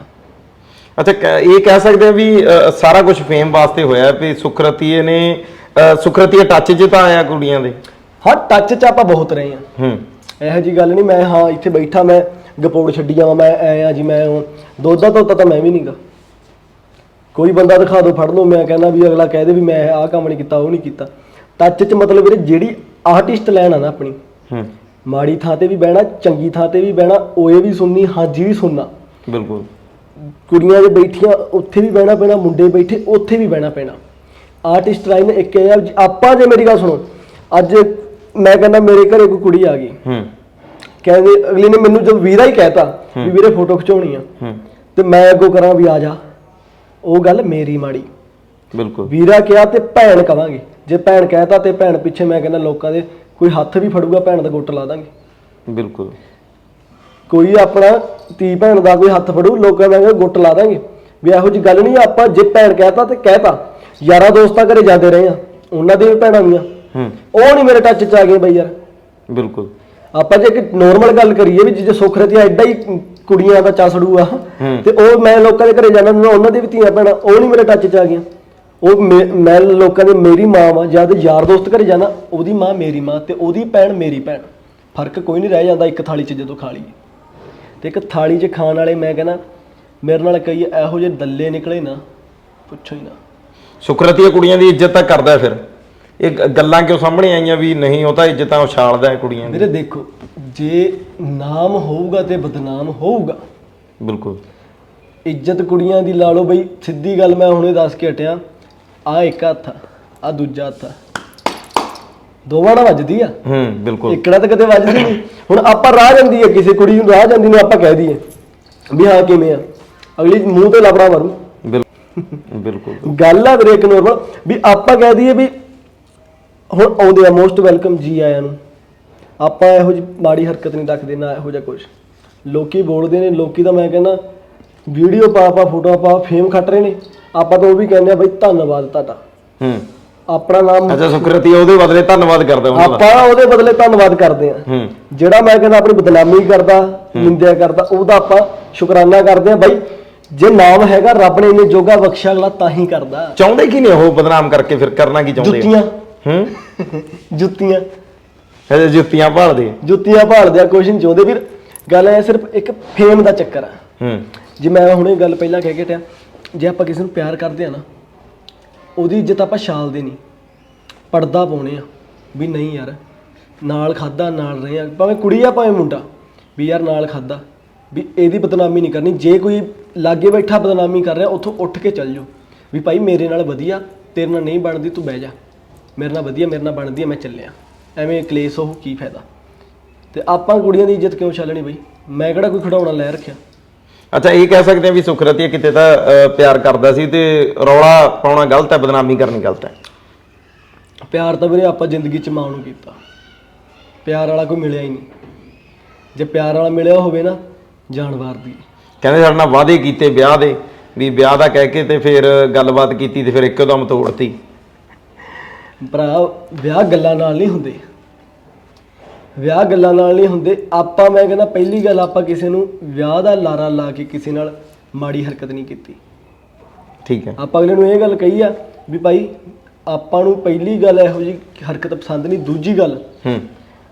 ਅੱਛਾ ਕ- ਇਹ ਕਹਿ ਸਕਦੇ ਆ ਵੀ ਸਾਰਾ ਕੁਝ ਫੇਮ ਵਾਸਤੇ ਹੋਇਆ ਵੀ ਸੁਖਰਤੀਏ ਨੇ ਅਹ, ਸੁਖਰਤੀਆ ਟੱਚ 'ਚ ਤਾਂ ਆਇਆ ਕੁੜੀਆਂ ਦੇ। ਹਾਂ ਟੱਚ 'ਚ ਆਪਾਂ ਬਹੁਤ ਰਹੇ ਆ ਹੂੰ। ਇਹੋ ਜੀ ਗੱਲ ਨਹੀਂ ਮੈਂ ਹਾਂ ਇੱਥੇ ਬੈਠਾ ਮੈਂ ਗਪੌੜ ਛੱਡੀ ਜਾਵਾਂ ਮੈਂ ਐ ਆ ਜੀ ਮੈਂ ਉਹ ਦੋਦਾ ਤੋਤਾ ਤਾਂ ਮੈਂ ਵੀ ਨਹੀਂਗਾ ਕੋਈ ਬੰਦਾ ਦਿਖਾ ਦੋ ਫੜ ਲਓ। ਮੈਂ ਕਹਿੰਦਾ ਵੀ ਅਗਲਾ ਕਹਿ ਦੇ ਵੀ ਮੈਂ ਆਹ ਕੰਮ ਨਹੀਂ ਕੀਤਾ ਉਹ ਨਹੀਂ ਕੀਤਾ। ਟੱਚ 'ਚ ਮਤਲਬ ਵੀਰੇ ਜਿਹੜੀ ਆਰਟਿਸਟ ਲੈਣ ਆ ਨਾ ਆਪਣੀ ਹੂੰ। ਮਾੜੀ ਥਾਂ ਤੇ ਵੀ ਬਹਿਣਾ ਚੰਗੀ ਥਾਂ ਤੇ ਵੀ ਬਹਿਣਾ ਓਏ ਵੀ ਸੁਣਨੀ ਹਾਜੀ ਵੀ ਸੁਣਨਾ। ਬਿਲਕੁਲ। ਕੁੜੀਆਂ ਦੇ ਬੈਠੀਆਂ ਉੱਥੇ ਵੀ ਬਹਿਣਾ ਪੈਣਾ ਮੁੰਡੇ ਬੈਠੇ ਉੱਥੇ ਵੀ ਬਹਿਣਾ ਪੈਣਾ। ਆਰਟਿਸਟ ਲਾਈਨ ਇੱਕ ਵੀ ਆਪਾਂ ਜੇ ਮੇਰੀ ਗੱਲ ਸੁਣੋ ਅੱਜ ਮੈਂ ਕਹਿੰਦਾ ਮੇਰੇ ਘਰੇ ਕੋਈ ਕੁੜੀ ਆ ਗਈ। ਹੂੰ। ਕਹਿੰਦੇ ਅਗਲੇ ਨੇ ਮੈਨੂੰ ਜਦ ਵੀਰਾ ਹੀ ਕਹਿਤਾ ਵੀ ਵੀਰੇ ਫੋਟੋ ਖਿਚਾਉਣੀ ਆ। ਹੂੰ। ਤੇ ਮੈਂ ਅੱਗੋਂ ਕਰਾਂ ਵੀ ਆ ਜਾ। ਉਹ ਗੱਲ ਮੇਰੀ ਮਾੜੀ। ਬਿਲਕੁਲ। ਵੀਰਾ ਕਿਹਾ ਤੇ ਭੈਣ ਕਵਾਂਗੇ। ਜੇ ਭੈਣ ਕਹਿਤਾ ਤੇ ਭੈਣ ਪਿੱਛੇ ਮੈਂ ਕਹਿੰਦਾ ਲੋਕਾਂ ਦੇ ਕੋਈ ਹੱਥ ਵੀ ਫੜੂਗਾ ਭੈਣ ਦਾ ਗੁੱਟ ਲਾ ਦਾਂਗੇ। ਬਿਲਕੁਲ। ਕੋਈ ਆਪਣਾ ਧੀ ਭੈਣ ਦਾ ਕੋਈ ਹੱਥ ਫੜੂ ਲੋਕਾਂ ਦਾ ਗੁੱਟ ਲਾ ਦਾਂਗੇ। ਵੀ ਇਹੋ ਜੀ ਗੱਲ ਨਹੀਂ ਆਪਾਂ ਜੇ ਭੈਣ ਕਹਿਤਾ ਤੇ ਕਹਿਤਾ। ਯਾਰਾਂ ਦੋਸਤਾਂ ਘਰੇ ਜਾਂਦੇ ਰਹੇ ਆ ਉਹਨਾਂ ਦੀ ਵੀ ਭੈਣਾਂ ਦੀਆਂ ਹੂੰ। ਉਹ ਨਹੀਂ ਮੇਰੇ ਟੱਚ 'ਚ ਆ ਗਏ ਬਈ ਯਾਰ। ਬਿਲਕੁਲ। ਆਪਾਂ ਜੇ ਇੱਕ ਨੋਰਮਲ ਗੱਲ ਕਰੀਏ ਵੀ ਜੇ ਸੁਖਰਤੀ ਐਡਾ ਹੀ ਕੁੜੀਆਂ ਦਾ ਚਸੜੂ ਆ। ਤੇ ਉਹ ਮੈਂ ਲੋਕਾਂ ਦੇ ਘਰੇ ਜਾਣਾ ਉਹਨਾਂ ਦੀ ਵੀ ਧੀਆਂ ਭੈਣਾਂ ਉਹ ਨਹੀਂ ਮੇਰੇ ਟੱਚ 'ਚ ਆ ਗਈਆਂ। ਉਹ ਮੇ- ਮੈਂ ਲੋਕਾਂ ਦੀ ਮੇਰੀ ਮਾਂ ਵਾ ਜਦ ਯਾਰ ਦੋਸਤ ਘਰੇ ਜਾਣਾ ਉਹਦੀ ਮਾਂ ਮੇਰੀ ਮਾਂ ਤੇ ਉਹਦੀ ਭੈਣ ਮੇਰੀ ਭੈਣ। ਫ਼ਰਕ ਕੋਈ ਨਹੀਂ ਰਹਿ ਜਾਂਦਾ ਇੱਕ ਥਾਲੀ 'ਚ ਜਦੋਂ ਖਾ ਲਈਏ। ਤੇ ਇੱਕ ਥਾਲੀ 'ਚ ਖਾਣ ਵਾਲੇ ਮੈਂ ਕਹਿੰਦਾ ਮੇਰੇ ਨਾਲ ਕਈ ਇਹੋ ਜਿਹੇ ਦੱਲੇ ਨਿਕਲੇ ਨਾ ਪੁੱਛੋ ਹੀ ਨਾ। ਸੁਖਰਤੀਆ ਕੁੜੀਆਂ ਦੀ ਇੱਜ਼ਤ ਤਾਂ ਕਰਦਾ ਫਿਰ। ਇਹ ਗੱਲਾਂ ਕਿਉਂ ਸਾਹਮਣੇ ਆਈਆਂ ਵੀ ਨਹੀਂ ਉਹ ਤਾਂ ਇੱਜ਼ਤਾਂ ਉਛਾਲਦਾ ਹੈ ਕੁੜੀਆਂ ਦੀ। ਵੀਰੇ ਦੇਖੋ ਜੇ ਨਾਮ ਹੋਊਗਾ ਤੇ ਬਦਨਾਮ ਹੋਊਗਾ। ਬਿਲਕੁਲ। ਇੱਜ਼ਤ ਕੁੜੀਆਂ ਦੀ ਲਾ ਲਓ ਬਈ ਸਿੱਧੀ ਗੱਲ ਮੈਂ ਹੁਣੇ ਦੱਸ ਕੇ ਹਟਿਆ। ਆ ਇੱਕ ਹੱਥ ਆ ਦੂਜਾ ਹੱਥ। ਆ। ਦੋਵਾਂ ਨਾਲ ਵੱਜਦੀ ਆ। ਹੂੰ ਬਿਲਕੁਲ। ਇਕੜਾ ਤਾਂ ਕਦੇ ਵੱਜਦੀ ਨਹੀਂ। ਹੁਣ ਆਪਾਂ ਰਾਹ ਜਾਂਦੀ ਹੈ ਕਿਸੇ ਕੁੜੀ ਨੂੰ ਰਾਹ ਜਾਂਦੀ ਨੂੰ ਆਪਾਂ ਕਹਿ ਦਈਏ ਵੀ ਹਾਂ ਕਿਵੇਂ ਆ। ਅਗਲੀ ਮੂੰਹ ਤੇ ਲਬੜਾ ਮਾਰੂ। ਬਿਲ- ਬਿਲਕੁਲ। ਗੱਲ ਆ ਵੀਰੇ ਇੱਕ ਨੋਰਮਲ ਵੀ ਆਪਾਂ ਕਹਿ ਦਈਏ ਵੀ ਹੁਣ ਆਉਂਦੇ ਆ ਮੋਸਟ ਵੈਲਕਮ ਜੀ ਆਇਆਂ ਨੂੰ। ਆਪਾਂ ਇਹੋ ਜਿਹੀ ਮਾੜੀ ਹਰਕਤ ਨਹੀਂ ਰੱਖਦੇ ਨਾ ਇਹੋ ਜਿਹਾ ਕੁਝ ਲੋਕੀ ਬੋਲਦੇ ਨੇ ਲੋਕੀ ਤਾਂ ਮੈਂ ਕਹਿੰਦਾ ਵੀਡੀਓ ਪਾ ਪਾ ਫੋਟੋ ਪਾ ਫੇਮ ਖੱਟ ਰਹੇ ਨੇ। ਆਪਾਂ ਤਾਂ ਉਹ ਵੀ ਕਹਿੰਦੇ ਆ ਬਈ ਧੰਨਵਾਦ ਤੁਹਾਡਾ। ਹੂੰ। ਆਪਣਾ ਨਾਮ ਅੱਛਾ ਸੁਖਰਤੀਆ ਉਹਦੇ ਬਦਲੇ ਧੰਨਵਾਦ ਕਰਦਾ ਉਹਨਾਂ ਦਾ ਆਪਾਂ ਉਹਦੇ ਬਦਲੇ ਧੰਨਵਾਦ ਕਰਦੇ ਆ। ਹੂੰ। ਜਿਹੜਾ ਮੈਂ ਕਹਿੰਦਾ ਆਪਣੀ ਬਦਨਾਮੀ ਕਰਦਾ ਨਿੰਦਿਆ ਕਰਦਾ ਉਹਦਾ ਆਪਾਂ ਸ਼ੁਕਰਾਨਾ ਕਰਦੇ ਆ ਬਾਈ ਜੇ ਨਾਮ ਹੈਗਾ ਰੱਬ ਨੇ ਇਹਨੇ ਜੋਗਾ ਬਖਸ਼ਿਆ ਅਗਲਾ ਤਾਂ ਹੀ ਕਰਦਾ। ਚਾਹੁੰਦੇ ਕੀ ਨੇ ਉਹ ਬਦਨਾਮ ਕਰਕੇ ਫਿਰ ਕਰਨਾ ਕੀ ਚਾਹੁੰਦੇ ਆ? ਜੁੱਤੀਆਂ। ਹੂੰ। ਜੁੱਤੀਆਂ। ਇਹ ਜੁੱਤੀਆਂ ਭਾਲਦੇ। ਜੁੱਤੀਆਂ ਭਾਲਦੇ ਆ ਕੁਛ ਨਹੀਂ ਚਾਹੁੰਦੇ ਵੀਰ ਗੱਲ ਐ ਸਿਰਫ ਇੱਕ ਫੇਮ ਦਾ ਚੱਕਰ ਆ। ਹੂੰ। ਜੇ ਮੈਂ ਹੁਣੇ ਗੱਲ ਪਹਿਲਾਂ ਕਹਿ ਕੇ ਟਿਆ ਜੇ ਆਪਾਂ ਕਿਸੇ ਨੂੰ ਪਿਆਰ ਕਰਦੇ ਆ ਨਾ ਉਹਦੀ ਇੱਜ਼ਤ ਆਪਾਂ ਛਾਲਦੇ ਨਹੀਂ ਪਰਦਾ ਪਾਉਣੇ ਆ ਵੀ ਨਹੀਂ ਯਾਰ ਨਾਲ ਖਾਦਾ ਨਾਲ ਰਹੇ ਆ। ਭਾਵੇਂ ਕੁੜੀ ਆ ਭਾਵੇਂ ਮੁੰਡਾ ਵੀ ਯਾਰ ਨਾਲ ਖਾਦਾ ਵੀ ਇਹਦੀ ਬਦਨਾਮੀ ਨਹੀਂ ਕਰਨੀ। ਜੇ ਕੋਈ ਲਾਗੇ ਬੈਠਾ ਬਦਨਾਮੀ ਕਰ ਰਿਹਾ ਉੱਥੋਂ ਉੱਠ ਕੇ ਚੱਲ ਜਾਓ। ਵੀ ਭਾਈ ਮੇਰੇ ਨਾਲ ਵਧੀਆ ਤੇਰੇ ਨਾਲ ਨਹੀਂ ਬਣਦੀ ਤੂੰ ਬਹਿ ਜਾ। ਮੇਰੇ ਨਾਲ ਵਧੀਆ ਮੇਰੇ ਨਾਲ ਬਣਦੀ ਆ ਮੈਂ ਚੱਲਿਆ। ਐਵੇਂ ਕਲੇਸ਼ ਉਹ ਕੀ ਫਾਇਦਾ? ਤੇ ਆਪਾਂ ਕੁੜੀਆਂ ਦੀ ਇੱਜ਼ਤ ਕਿਉਂ ਛਾਲਣੀ ਬਈ? ਮੈਂ ਕਿਹੜਾ ਕੋਈ ਖਿਡੌਣਾ ਲੈ ਰੱਖਿਆ? ਅੱਛਾ ਇਹ ਕਹਿ ਸਕਦੇ ਆ ਵੀ ਸੁਖਰਤੀਆ ਕਿਤੇ ਤਾਂ ਅਹ, ਪਿਆਰ ਕਰਦਾ ਸੀ ਤੇ ਰੌਲਾ ਪਾਉਣਾ ਗਲਤ ਹੈ ਬਦਨਾਮੀ ਕਰਨੀ ਗਲਤ ਹੈ। ਪਿਆਰ ਤਾਂ ਵੀਰੇ ਆਪਾਂ ਜ਼ਿੰਦਗੀ 'ਚ ਮਾਂ ਨੂੰ ਕੀਤਾ। ਪਿਆਰ ਵਾਲਾ ਕੋਈ ਮਿਲਿਆ ਹੀ ਨਹੀਂ। ਜੇ ਪਿਆਰ ਵਾਲਾ ਮਿਲਿਆ ਹੋਵੇ ਨਾ ਜਾਨਵਰ ਦੀ। ਕਹਿੰਦੇ ਸਾਡੇ ਨਾਲ ਵਾਅਦੇ ਕੀਤੇ ਵਿਆਹ ਦੇ। ਵੀ ਵਿਆਹ ਦਾ ਕਹਿ ਕੇ ਤੇ ਫਿਰ ਗੱਲਬਾਤ ਕੀਤੀ ਤੇ ਫਿਰ ਇੱਕਦਮ ਤੋੜਤੀ। ਭਰਾ ਵਿਆਹ ਗੱਲਾਂ ਨਾਲ ਨਹੀਂ ਹੁੰਦੇ। ਵਿਆਹ ਗੱਲਾਂ ਨਾਲ ਨਹੀਂ ਹੁੰਦੇ। ਆਪਾਂ ਮੈਂ ਕਹਿੰਦਾ ਪਹਿਲੀ ਗੱਲ ਆਪਾਂ ਕਿਸੇ ਨੂੰ ਵਿਆਹ ਦਾ ਲਾਰਾ ਲਾ ਕੇ ਕਿਸੇ ਨਾਲ ਮਾੜੀ ਹਰਕਤ ਨਹੀਂ ਕੀਤੀ। ਠੀਕ ਹੈ। ਆਪਾਂ ਅਗਲੇ ਨੂੰ ਇਹ ਗੱਲ ਕਹੀ ਆ ਵੀ ਭਾਈ ਆਪਾਂ ਨੂੰ ਪਹਿਲੀ ਗੱਲ ਇਹੋ ਜੀ ਹਰਕਤ ਪਸੰਦ ਨਹੀਂ ਦੂਜੀ ਗੱਲ ਹੂੰ।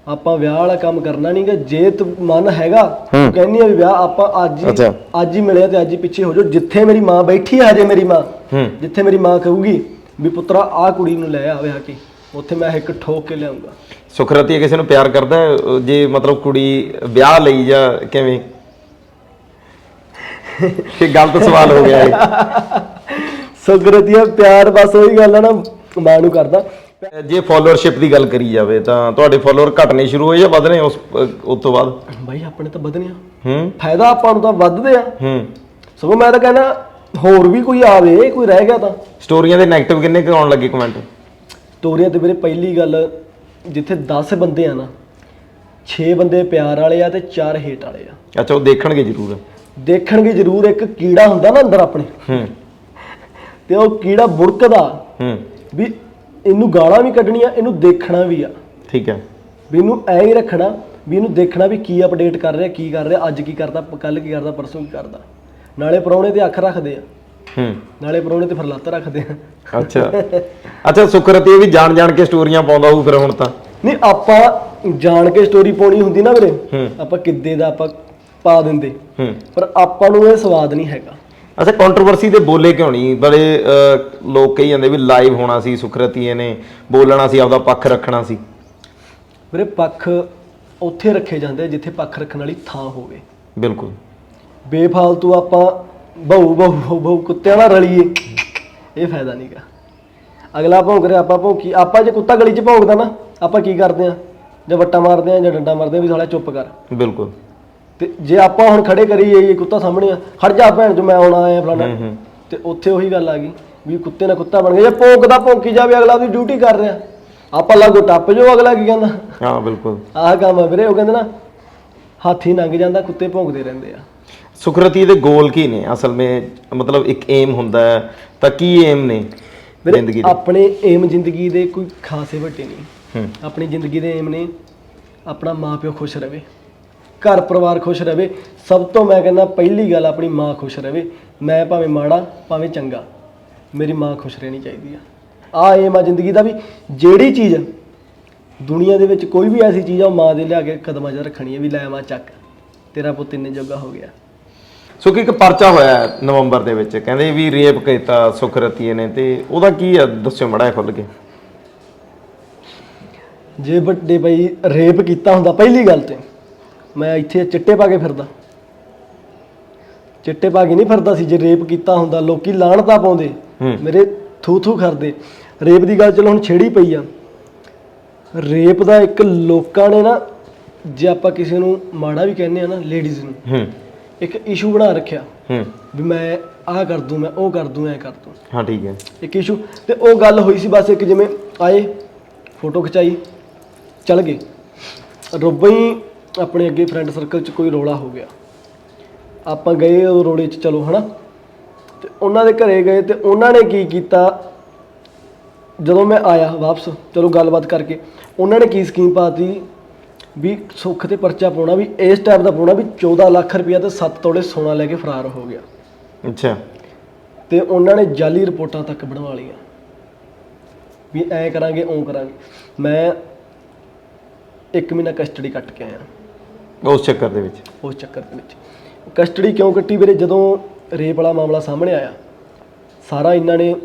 ਆਪਾਂ ਵਿਆਹ ਵਾਲਾ ਕੰਮ ਕਰਨਾ ਨਹੀਂਗਾ ਜੇ ਤੂੰ ਮਨ ਹੈਗਾ ਹੂੰ। ਤੂੰ ਕਹਿੰਦੀ ਆ ਵੀ ਵਿਆਹ ਆਪਾਂ ਅੱਜ ਹੀ ਅੱਛਾ। ਅੱਜ ਹੀ ਮਿਲਿਆ ਤੇ ਅੱਜ ਹੀ ਪਿੱਛੇ ਹੋ ਜਾਓ। ਜਿੱਥੇ ਮੇਰੀ ਮਾਂ ਬੈਠੀ ਆ ਹਜੇ ਮੇਰੀ ਮਾਂ ਹੂੰ। ਜਿੱਥੇ ਮੇਰੀ ਮਾਂ ਕਹੂਗੀ ਵੀ ਪੁੱਤਰਾ ਆਹ ਕੁੜੀ ਨੂੰ ਲੈ ਆ ਵਿਆਹ ਕੇ। ਉੱਥੇ ਮੈਂ ਇੱਕ ਠੋਕ ਕੇ ਲਿਆਉਂਗਾ ਸੁਖਰਤੀਆ ਕਿਸੇ ਨੂੰ ਪਿਆਰ ਕਰਦਾ ਹੈ, ਅਹ, ਜੇ ਮਤਲਬ ਕੁੜੀ ਵਿਆਹ ਲਈ ਜਾਂ ਕਿਵੇਂ? ਕਿ ਗਲਤ ਸਵਾਲ ਹੋ ਗਿਆ ਇਹ। ਸੁਗਰਤੀਆ ਪਿਆਰ ਬਸ ਉਹੀ ਗੱਲ ਆ ਨਾ ਮਾਂ ਨੂੰ ਕਰਦਾ। ਜੇ ਫਾਲੋਅਰਸ਼ਿਪ ਦੀ ਗੱਲ ਕਰੀ ਜਾਵੇ ਤਾਂ ਤੁਹਾਡੇ ਫਾਲੋਅਰ ਘਟਣੇ ਸ਼ੁਰੂ ਹੋਏ ਜਾਂ ਵਧਣੇ ਉਸ ਅਹ, ਉਸ ਤੋਂ ਬਾਅਦ? ਬਾਈ ਆਪਣੇ ਤਾਂ ਵਧਨੇ ਆ। ਹੂੰ। ਫਾਇਦਾ ਆਪਾਂ ਨੂੰ ਤਾਂ ਵੱਧਦੇ ਆ। ਹੂੰ। ਸਗੋਂ ਮੈਂ ਤਾਂ ਕਹਿੰਦਾ ਹੋਰ ਵੀ ਕੋਈ ਆਵੇ ਕੋਈ ਰਹਿ ਗਿਆ ਤਾਂ। ਸਟੋਰੀਆਂ ਦੇ 네ਗੇਟਿਵ ਕਿੰਨੇ ਕੁ ਆਉਣ ਲੱਗੇ ਕਮੈਂਟ ਸਟੋਰੀਆਂ ਤੇ ਵੀਰੇ ਪਹਿਲੀ ਗੱਲ ਜਿੱਥੇ 10 ਬੰਦੇ ਆ ਨਾ 6 ਬੰਦੇ ਪਿਆਰ ਵਾਲੇ ਆ ਤੇ 4 ਹੇਟ ਵਾਲੇ ਆ। ਅੱਛਾ ਉਹ ਦੇਖਣਗੇ ਜ਼ਰੂਰ। ਦੇਖਣਗੇ ਜ਼ਰੂਰ ਇੱਕ ਕੀੜਾ ਹੁੰਦਾ ਨਾ ਅੰਦਰ ਆਪਣੇ। ਹੂੰ। ਤੇ ਉਹ ਕੀੜਾ ਬੁੜਕਦਾ। ਹੂੰ। ਵੀ ਇਹਨੂੰ ਗਾਲਾਂ ਵੀ ਕੱਢਣੀਆਂ ਇਹਨੂੰ ਦੇਖਣਾ ਵੀ ਆ। ਠੀਕ ਹੈ ਵੀ ਇਹਨੂੰ ਐ ਹੀ ਰੱਖਣਾ ਵੀ ਇਹਨੂੰ ਦੇਖਣਾ ਵੀ ਕੀ ਅਪਡੇਟ ਕਰ ਰਿਹਾ ਕੀ ਕਰ ਰਿਹਾ ਅੱਜ ਕੀ ਕਰਦਾ ਕੱਲ ਕੀ ਕਰਦਾ ਪਰਸੋਂ ਕੀ ਕਰਦਾ। ਨਾਲੇ ਪਰੌਣੇ ਤੇ ਅੱਖ ਰੱਖਦੇ ਆ। ਹੂੰ। ਨਾਲੇ ਪਰੌਣੇ ਤੇ ਫਿਰ ਲੱਤ ਰੱਖਦੇ ਆ। ਅੱਛਾ। ਅੱਛਾ ਸੁਖਰਤੀ ਇਹ ਵੀ ਜਾਣ ਜਾਣ ਕੇ ਸਟੋਰੀਆਂ ਪਾਉਂਦਾ ਹੋਊ ਫਿਰ ਹੁਣ ਤਾਂ। ਨਹੀਂ ਆਪਾਂ ਜਾਣ ਕੇ ਸਟੋਰੀ ਪਾਉਣੀ ਹੁੰਦੀ ਨਾ ਵੀਰੇ। ਆਪਾਂ ਕਿੱਦੇ ਦਾ ਆਪਾਂ ਪਾ ਦਿੰਦੇ। ਹੂੰ। ਪਰ ਆਪਾਂ ਨੂੰ ਇਹ ਸਵਾਦ ਨਹੀਂ ਹੈਗਾ। ਅੱਛਾ ਕੰਟਰੋਵਰਸੀ ਤੇ ਬੋਲੇ ਕਿਉਂ ਨਹੀਂ? ਬੜੇ ਲੋਕ ਕਹੀ ਜਾਂਦੇ ਵੀ ਲਾਈਵ ਹੋਣਾ ਸੀ ਸੁਖਰਤੀਏ ਨੇ ਬੋਲਣਾ ਸੀ ਆਪਦਾ ਪੱਖ ਰੱਖਣਾ ਸੀ। ਵੀਰੇ ਪੱਖ ਉੱਥੇ ਰੱਖੇ ਜਾਂਦੇ ਜਿੱਥੇ ਪੱਖ ਰੱਖਣ ਵਾਲੀ ਥਾਂ ਹੋਵੇ। ਬਿਲਕੁਲ। ਬੇਫਾਲਤੂ ਆਪਾਂ ਬਹੁ ਬਹੁ ਬਹੁ ਕੁੱਤਿਆਂ ਨਾਲ ਰਲੀਏ। ਇਹ ਫਾਇਦਾ ਨਹੀਂਗਾ ਅਗਲਾ ਭੌਂਕ ਰਿਹਾ ਆਪਾਂ ਭੌਂਕੀ ਆਪਾਂ ਜੇ ਕੁੱਤਾ ਗਲੀ 'ਚ ਭੌਂਕਦਾ ਨਾ ਆਪਾਂ ਕੀ ਕਰਦੇ ਆ? ਜਾਂ ਵੱਟਾ ਮਾਰਦੇ ਆ ਜਾਂ ਡੰਡਾ ਮਾਰਦੇ ਆ ਵੀ ਸਾਲਾ ਚੁੱਪ ਕਰ। ਬਿਲਕੁਲ। ਤੇ ਜੇ ਆਪਾਂ ਹੁਣ ਖੜੇ ਕਰੀ ਜਾਈਏ ਕੁੱਤਾ ਸਾਹਮਣੇ ਆ ਖੜ ਜਾ ਭੈਣ ਜੋ ਮੈਂ ਆਉਣਾ ਆਇਆ ਫਲਾਣਾ। ਤੇ ਉੱਥੇ ਉਹੀ ਗੱਲ ਆ ਗਈ ਵੀ ਕੁੱਤੇ ਨਾਲ ਕੁੱਤਾ ਬਣ ਗਿਆ। ਜੇ ਭੌਂਕਦਾ ਭੌਂਕੀ ਜਾਵੇ ਅਗਲਾ ਉਹਦੀ ਡਿਊਟੀ ਕਰ ਰਿਹਾ। ਆਪਾਂ ਲਾਗੋ ਟੱਪ ਜੋ ਅਗਲਾ ਕੀ ਕਹਿੰਦਾ? ਹਾਂ ਬਿਲਕੁਲ। ਆਹ ਕੰਮ ਆ ਵੀਰੇ ਉਹ ਕਹਿੰਦੇ ਨਾ ਹਾਥੀ ਲੰਘ ਜਾਂਦਾ ਕੁੱਤੇ ਭੌਂਕਦੇ ਰਹਿੰਦੇ ਆ। ਸੁਖਰਤੀ ਦੇ ਗੋਲ ਕੀ ਨੇ? ਅਸਲ ਵਿੱਚ ਮਤਲਬ ਇੱਕ ਏਮ ਹੁੰਦਾ ਹੈ ਤਾਂ ਕੀ ਏਮ ਨੇ ਜ਼ਿੰਦਗੀ ਦੇ? ਆਪਣੇ ਏਮ ਜ਼ਿੰਦਗੀ ਦੇ ਕੋਈ ਖਾਸੇ ਵੱਡੇ ਨਹੀਂ। ਆਪਣੀ ਜ਼ਿੰਦਗੀ ਦੇ ਏਮ ਨੇ ਆਪਣਾ ਮਾਪਿਓ ਖੁਸ਼ ਰਵੇ ਘਰ ਪਰਿਵਾਰ ਖੁਸ਼ ਰਵੇ। ਸਭ ਤੋਂ ਮੈਂ ਕਹਿੰਦਾ ਪਹਿਲੀ ਗੱਲ ਆਪਣੀ ਮਾਂ ਖੁਸ਼ ਰਵੇ। ਮੈਂ ਭਾਵੇਂ ਮਾੜਾ ਭਾਵੇਂ ਚੰਗਾ ਮੇਰੀ ਮਾਂ ਖੁਸ਼ ਰਹਿਣੀ ਚਾਹੀਦੀ ਆ। ਆ ਏਮ ਆ ਜ਼ਿੰਦਗੀ ਦਾ ਵੀ। ਜਿਹੜੀ ਚੀਜ਼ ਦੁਨੀਆ ਦੇ ਵਿੱਚ ਕੋਈ ਵੀ ਐਸੀ ਚੀਜ਼ ਆ ਉਹ ਮਾਂ ਦੇ ਲਿਆ ਕੇ ਕਦਮਾਂ 'ਚ ਰੱਖਣੀ ਹੈ ਵੀ ਲੈ ਮਾਂ ਚੱਕ ਤੇਰਾ ਪੁੱਤ ਇੰਨੇ ਜੋਗਾ ਹੋ ਗਿਆ। ਸੋ ਕਿ ਇੱਕ ਪਰਚਾ ਹੋਇਆ ਹੈ ਨਵੰਬਰ ਦੇ ਵਿੱਚ ਕਹਿੰਦੇ ਵੀ ਰੇਪ ਕੀਤਾ ਸੁਖਰਤੀਏ ਨੇ ਤੇ ਉਹਦਾ ਕੀ ਆ? ਦੱਸਿਓ ਮੜਾ ਖੁੱਲ ਕੇ। ਜੇ ਵੱਡੇ ਬਈ ਰੇਪ ਕੀਤਾ ਹੁੰਦਾ ਪਹਿਲੀ ਗੱਲ ਤੇ ਮੈਂ ਇੱਥੇ ਚਿੱਟੇ ਪਾ ਕੇ ਫਿਰਦਾ। ਚਿੱਟੇ ਪਾ ਕੇ ਨਹੀਂ ਫਿਰਦਾ ਸੀ ਜੇ ਰੇਪ ਕੀਤਾ ਹੁੰਦਾ ਲੋਕੀ ਲਾਹਣਤਾ ਪਾਉਂਦੇ ਹੂੰ। ਮੇਰੇ ਥੂ ਥੂ ਕਰਦੇ ਰੇਪ ਦੀ ਗੱਲ ਚਲੋ ਹੁਣ ਛੇੜੀ ਪਈ ਆ। ਰੇਪ ਦਾ ਇੱਕ ਲੋਕਾਂ ਨੇ ਨਾ ਜੇ ਆਪਾਂ ਕਿਸੇ ਨੂੰ ਮਾੜਾ ਵੀ ਕਹਿੰਦੇ ਆ ਨਾ ਲੇਡੀਜ਼ ਨੂੰ ਹੂੰ। ਇੱਕ ਇਸ਼ੂ ਬਣਾ ਰੱਖਿਆ ਹੂੰ। ਵੀ ਮੈਂ ਆਹ ਕਰ ਦੂੰ ਮੈਂ ਉਹ ਕਰ ਦੂੰ ਐ ਕਰ ਦੂੰ। ਹਾਂ ਠੀਕ ਹੈ। ਇੱਕ ਇਸ਼ੂ ਤੇ ਉਹ ਗੱਲ ਹੋਈ ਸੀ ਬਸ ਇੱਕ ਜਿਵੇਂ ਆਏ ਫੋਟੋ ਖਿਚਾਈ ਚਲ ਗਏ। ਰੁੱਬਾ ਹੀ ਆਪਣੇ ਅੱਗੇ ਫਰੈਂਡ ਸਰਕਲ 'ਚ ਕੋਈ ਰੋਲਾ ਹੋ ਗਿਆ। ਆਪਾਂ ਗਏ ਉਹ ਰੋਲੇ 'ਚ ਚਲੋ ਹਨਾ। ਤੇ ਉਹਨਾਂ ਦੇ ਘਰੇ ਗਏ ਤੇ ਉਹਨਾਂ ਨੇ ਕੀ ਕੀਤਾ? ਜਦੋਂ ਮੈਂ ਆਇਆ ਵਾਪਸ ਚਲੋ ਗੱਲਬਾਤ ਕਰਕੇ ਉਹਨਾਂ ਨੇ ਕੀ ਸਕੀਮ ਪਾਤੀ? ਵੀ ਸੁੱਖ ਤੇ ਪਰਚਾ ਪਾਉਣਾ ਵੀ ਇਸ ਟਾਈਪ ਦਾ ਪਾਉਣਾ ਵੀ 14 ਲੱਖ ਰੁਪਇਆ ਤੇ 7 ਤੋਲੇ ਸੋਨਾ ਲੈ ਕੇ ਫਰਾਰ ਹੋ ਗਿਆ। ਅੱਛਾ। ਤੇ ਉਹਨਾਂ ਨੇ ਜਾਲੀ ਰਿਪੋਰਟਾਂ ਤੱਕ ਬਣਵਾ ਲਈਆਂ। ਵੀ ਐ ਕਰਾਂਗੇ ਓਂ ਕਰਾਂਗੇ। ਮੈਂ ਇੱਕ ਮਹੀਨਾ ਕਸਟਡੀ ਕੱਟ ਕੇ ਆਇਆ। ਉਸ ਚੱਕਰ ਦੇ ਵਿੱਚ? ਉਸ ਚੱਕਰ ਦੇ ਵਿੱਚ। ਕਸਟਡੀ ਕਿਉਂ ਕੱਟੀ ਵੀਰੇ? ਜਦੋਂ ਰੇਪ ਵਾਲਾ ਮਾਮਲਾ ਸਾਹਮਣੇ ਆਇਆ ਸਾਰਾ ਇਹਨਾਂ ਨੇ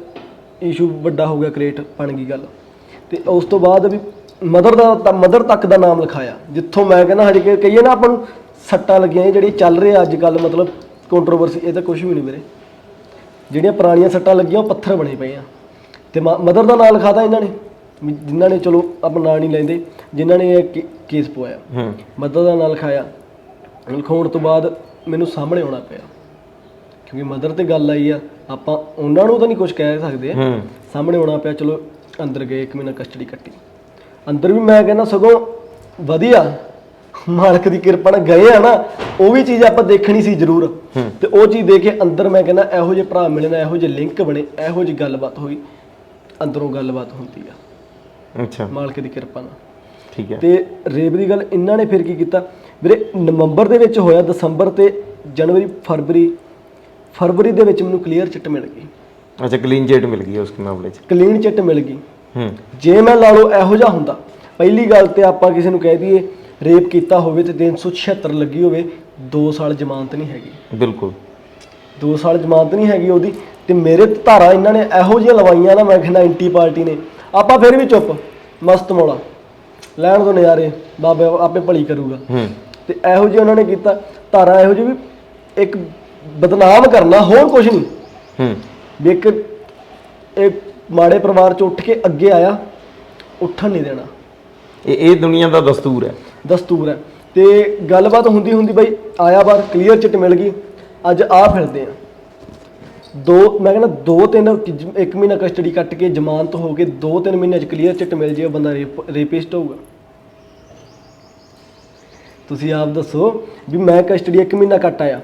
ਇਸ਼ੂ ਵੱਡਾ ਹੋ ਗਿਆ ਕ੍ਰੀਏਟ ਬਣ ਗਈ ਗੱਲ। ਤੇ ਉਸ ਤੋਂ ਬਾਅਦ ਵੀ ਮਦਰ ਦਾ ਤਾਂ ਮਦਰ ਤੱਕ ਦਾ ਨਾਮ ਲਿਖਾਇਆ ਜਿੱਥੋਂ ਮੈਂ ਕਹਿੰਦਾ ਹਜੇ ਕਿ ਕਹੀਏ ਨਾ ਆਪਾਂ ਨੂੰ ਸੱਟਾਂ ਲੱਗੀਆਂ ਇਹ ਜਿਹੜੀ ਚੱਲ ਰਿਹਾ ਅੱਜ ਕੱਲ ਮਤਲਬ ਕੰਟਰੋਵਰਸੀ ਇਹ ਤਾਂ ਕੁਝ ਵੀ ਨਹੀਂ ਵੀਰੇ। ਜਿਹੜੀਆਂ ਪੁਰਾਣੀਆਂ ਸੱਟਾਂ ਲੱਗੀਆਂ ਉਹ ਪੱਥਰ ਬਣੇ ਪਏ ਆ। ਤੇ ਮਦਰ ਦਾ ਨਾਮ ਲਿਖਾਤਾ ਇਹਨਾਂ ਨੇ। ਜਿਨ੍ਹਾਂ ਨੇ ਚਲੋ ਆਪਾਂ ਨਾਂ ਨਹੀਂ ਲੈਂਦੇ ਜਿਨ੍ਹਾਂ ਨੇ ਇਹ ਕੇਸ ਪਵਾਇਆ। ਮਦਰ ਦਾ ਨਾਂ ਲਿਖਾਇਆ। ਲਿਖਾਉਣ ਤੋਂ ਬਾਅਦ ਮੈਨੂੰ ਸਾਹਮਣੇ ਆਉਣਾ ਪਿਆ। ਕਿਉਂਕਿ ਮਦਰ ਤੇ ਗੱਲ ਆਈ ਆ ਆਪਾਂ ਉਹਨਾਂ ਨੂੰ ਤਾਂ ਨਹੀਂ ਕੁਝ ਕਹਿ ਸਕਦੇ ਸਾਹਮਣੇ ਆਉਣਾ ਪਿਆ ਚਲੋ ਅੰਦਰ ਗਏ ਇੱਕ ਮਹੀਨਾ ਕਸਟਡੀ ਕੱਟੀ। ਅੰਦਰ ਵੀ ਮੈਂ ਕਹਿੰਦਾ ਸਗੋਂ ਵਧੀਆ। ਮਾਲਕ ਦੀ ਕਿਰਪਾ ਨਾਲ ਗਏ ਆ ਨਾ ਉਹ ਵੀ ਚੀਜ਼ ਆਪਾਂ ਦੇਖਣੀ ਸੀ ਜ਼ਰੂਰ। ਤੇ ਉਹ ਚੀਜ਼ ਦੇ ਕੇ ਅੰਦਰ ਮੈਂ ਕਹਿੰਦਾ ਇਹੋ ਜਿਹੇ ਭਰਾ ਮਿਲੇ ਨਾ ਇਹੋ ਜਿਹੇ ਲਿੰਕ ਬਣੇ ਇਹੋ ਜਿਹੀ ਗੱਲਬਾਤ ਹੋਈ ਅੰਦਰੋਂ ਗੱਲਬਾਤ ਹੁੰਦੀ ਆ। ਅੱਛਾ। ਮਾਲਕ ਦੀ ਕਿਰਪਾ ਨਾਲ। ਠੀਕ ਹੈ। ਤੇ ਰੇਪ ਦੀ ਗੱਲ ਇਹਨਾਂ ਨੇ ਫਿਰ ਕੀ ਕੀਤਾ? ਵੀਰੇ ਨਵੰਬਰ ਦੇ ਵਿੱਚ ਹੋਇਆ ਦਸੰਬਰ ਤੇ ਜਨਵਰੀ ਫਰਵਰੀ ਫਰਵਰੀ ਦੇ ਵਿੱਚ ਮੈਨੂੰ ਕਲੀਅਰ ਚਿੱਟ ਮਿਲ ਗਈ। ਅੱਛਾ ਕਲੀਨ ਚਿਟ ਮਿਲ ਗਈ ਉਸ ਮਾਮਲੇ 'ਚ। ਕਲੀਨ ਚਿੱਟ ਮਿਲ ਗਈ। ਹੂੰ। ਜੇ ਮੈਂ ਲਾ ਲਓ ਇਹੋ ਜਿਹਾ ਹੁੰਦਾ ਪਹਿਲੀ ਗੱਲ ਤੇ ਆਪਾਂ ਕਿਸੇ ਨੂੰ ਕਹਿ ਦਈਏ ਰੇਪ ਕੀਤਾ ਹੋਵੇ ਤੇ 376 ਲੱਗੀ ਹੋਵੇ 2 ਸਾਲ ਜ਼ਮਾਨਤ ਨਹੀਂ ਹੈਗੀ। ਬਿਲਕੁਲ। 2 ਸਾਲ ਜ਼ਮਾਨਤ ਨਹੀਂ ਹੈਗੀ ਉਹਦੀ ਤੇ ਮੇਰੇ ਧਾਰਾ ਇਹਨਾਂ ਨੇ ਇਹੋ ਜਿਹੀਆਂ ਲਵਾਈਆਂ ਨਾ ਮੈਂ ਕਹਿੰਦਾ ਐਂਟੀ ਪਾਰਟੀ ਨੇ। ਆਪਾਂ ਫਿਰ ਵੀ ਚੁੱਪ ਮਸਤ ਮੌਲਾ। ਲੈਣ ਤੋਂ ਨਜ਼ਾਰੇ ਬਾਬੇ ਆਪੇ ਭਲੀ ਕਰੂਗਾ। ਹੂੰ। ਤੇ ਇਹੋ ਜਿਹੇ ਉਹਨਾਂ ਨੇ ਕੀਤਾ ਧਾਰਾ ਇਹੋ ਜਿਹੀ ਵੀ ਇੱਕ ਬਦਨਾਮ ਕਰਨਾ ਹੋਰ ਕੁਝ ਨਹੀਂ। ਹੂੰ। ਵੀ ਇੱਕ ਇੱਕ ਮਾੜੇ ਪਰਿਵਾਰ ਚ ਉੱਠ ਕੇ ਅੱਗੇ ਆਇਆ ਉੱਠਣ ਨਹੀਂ ਦੇਣਾ। ਇਹ ਇਹ ਦੁਨੀਆ ਦਾ ਦਸਤੂਰ ਹੈ। ਦਸਤੂਰ ਹੈ। ਤੇ ਗੱਲਬਾਤ ਹੁੰਦੀ ਹੁੰਦੀ ਬਈ ਆਇਆ ਬਾਰ ਕਲੀਅਰ ਚਿੱਟ ਮਿਲ ਗਈ। ਅੱਜ ਆ ਫਿਰਦੇ ਆ। ਦੋ ਮੈਂ ਕਹਿੰਦਾ ਦੋ ਤਿੰਨ ਜ- ਇੱਕ ਮਹੀਨਾ ਕਸਟਡੀ ਕੱਟ ਕੇ ਜ਼ਮਾਨਤ ਹੋ ਕੇ ਦੋ ਤਿੰਨ ਮਹੀਨੇ ਚ ਕਲੀਅਰ ਚਿੱਟ ਮਿਲ ਜੇ ਉਹ ਬੰਦਾ ਰੇਪ ਰੇਪਿਸਟ ਹੋਊਗਾ। ਤੁਸੀਂ ਆਪ ਦੱਸੋ ਵੀ ਮੈਂ ਕਸਟਡੀ ਇੱਕ ਮਹੀਨਾ ਕੱਟ ਆਇਆ।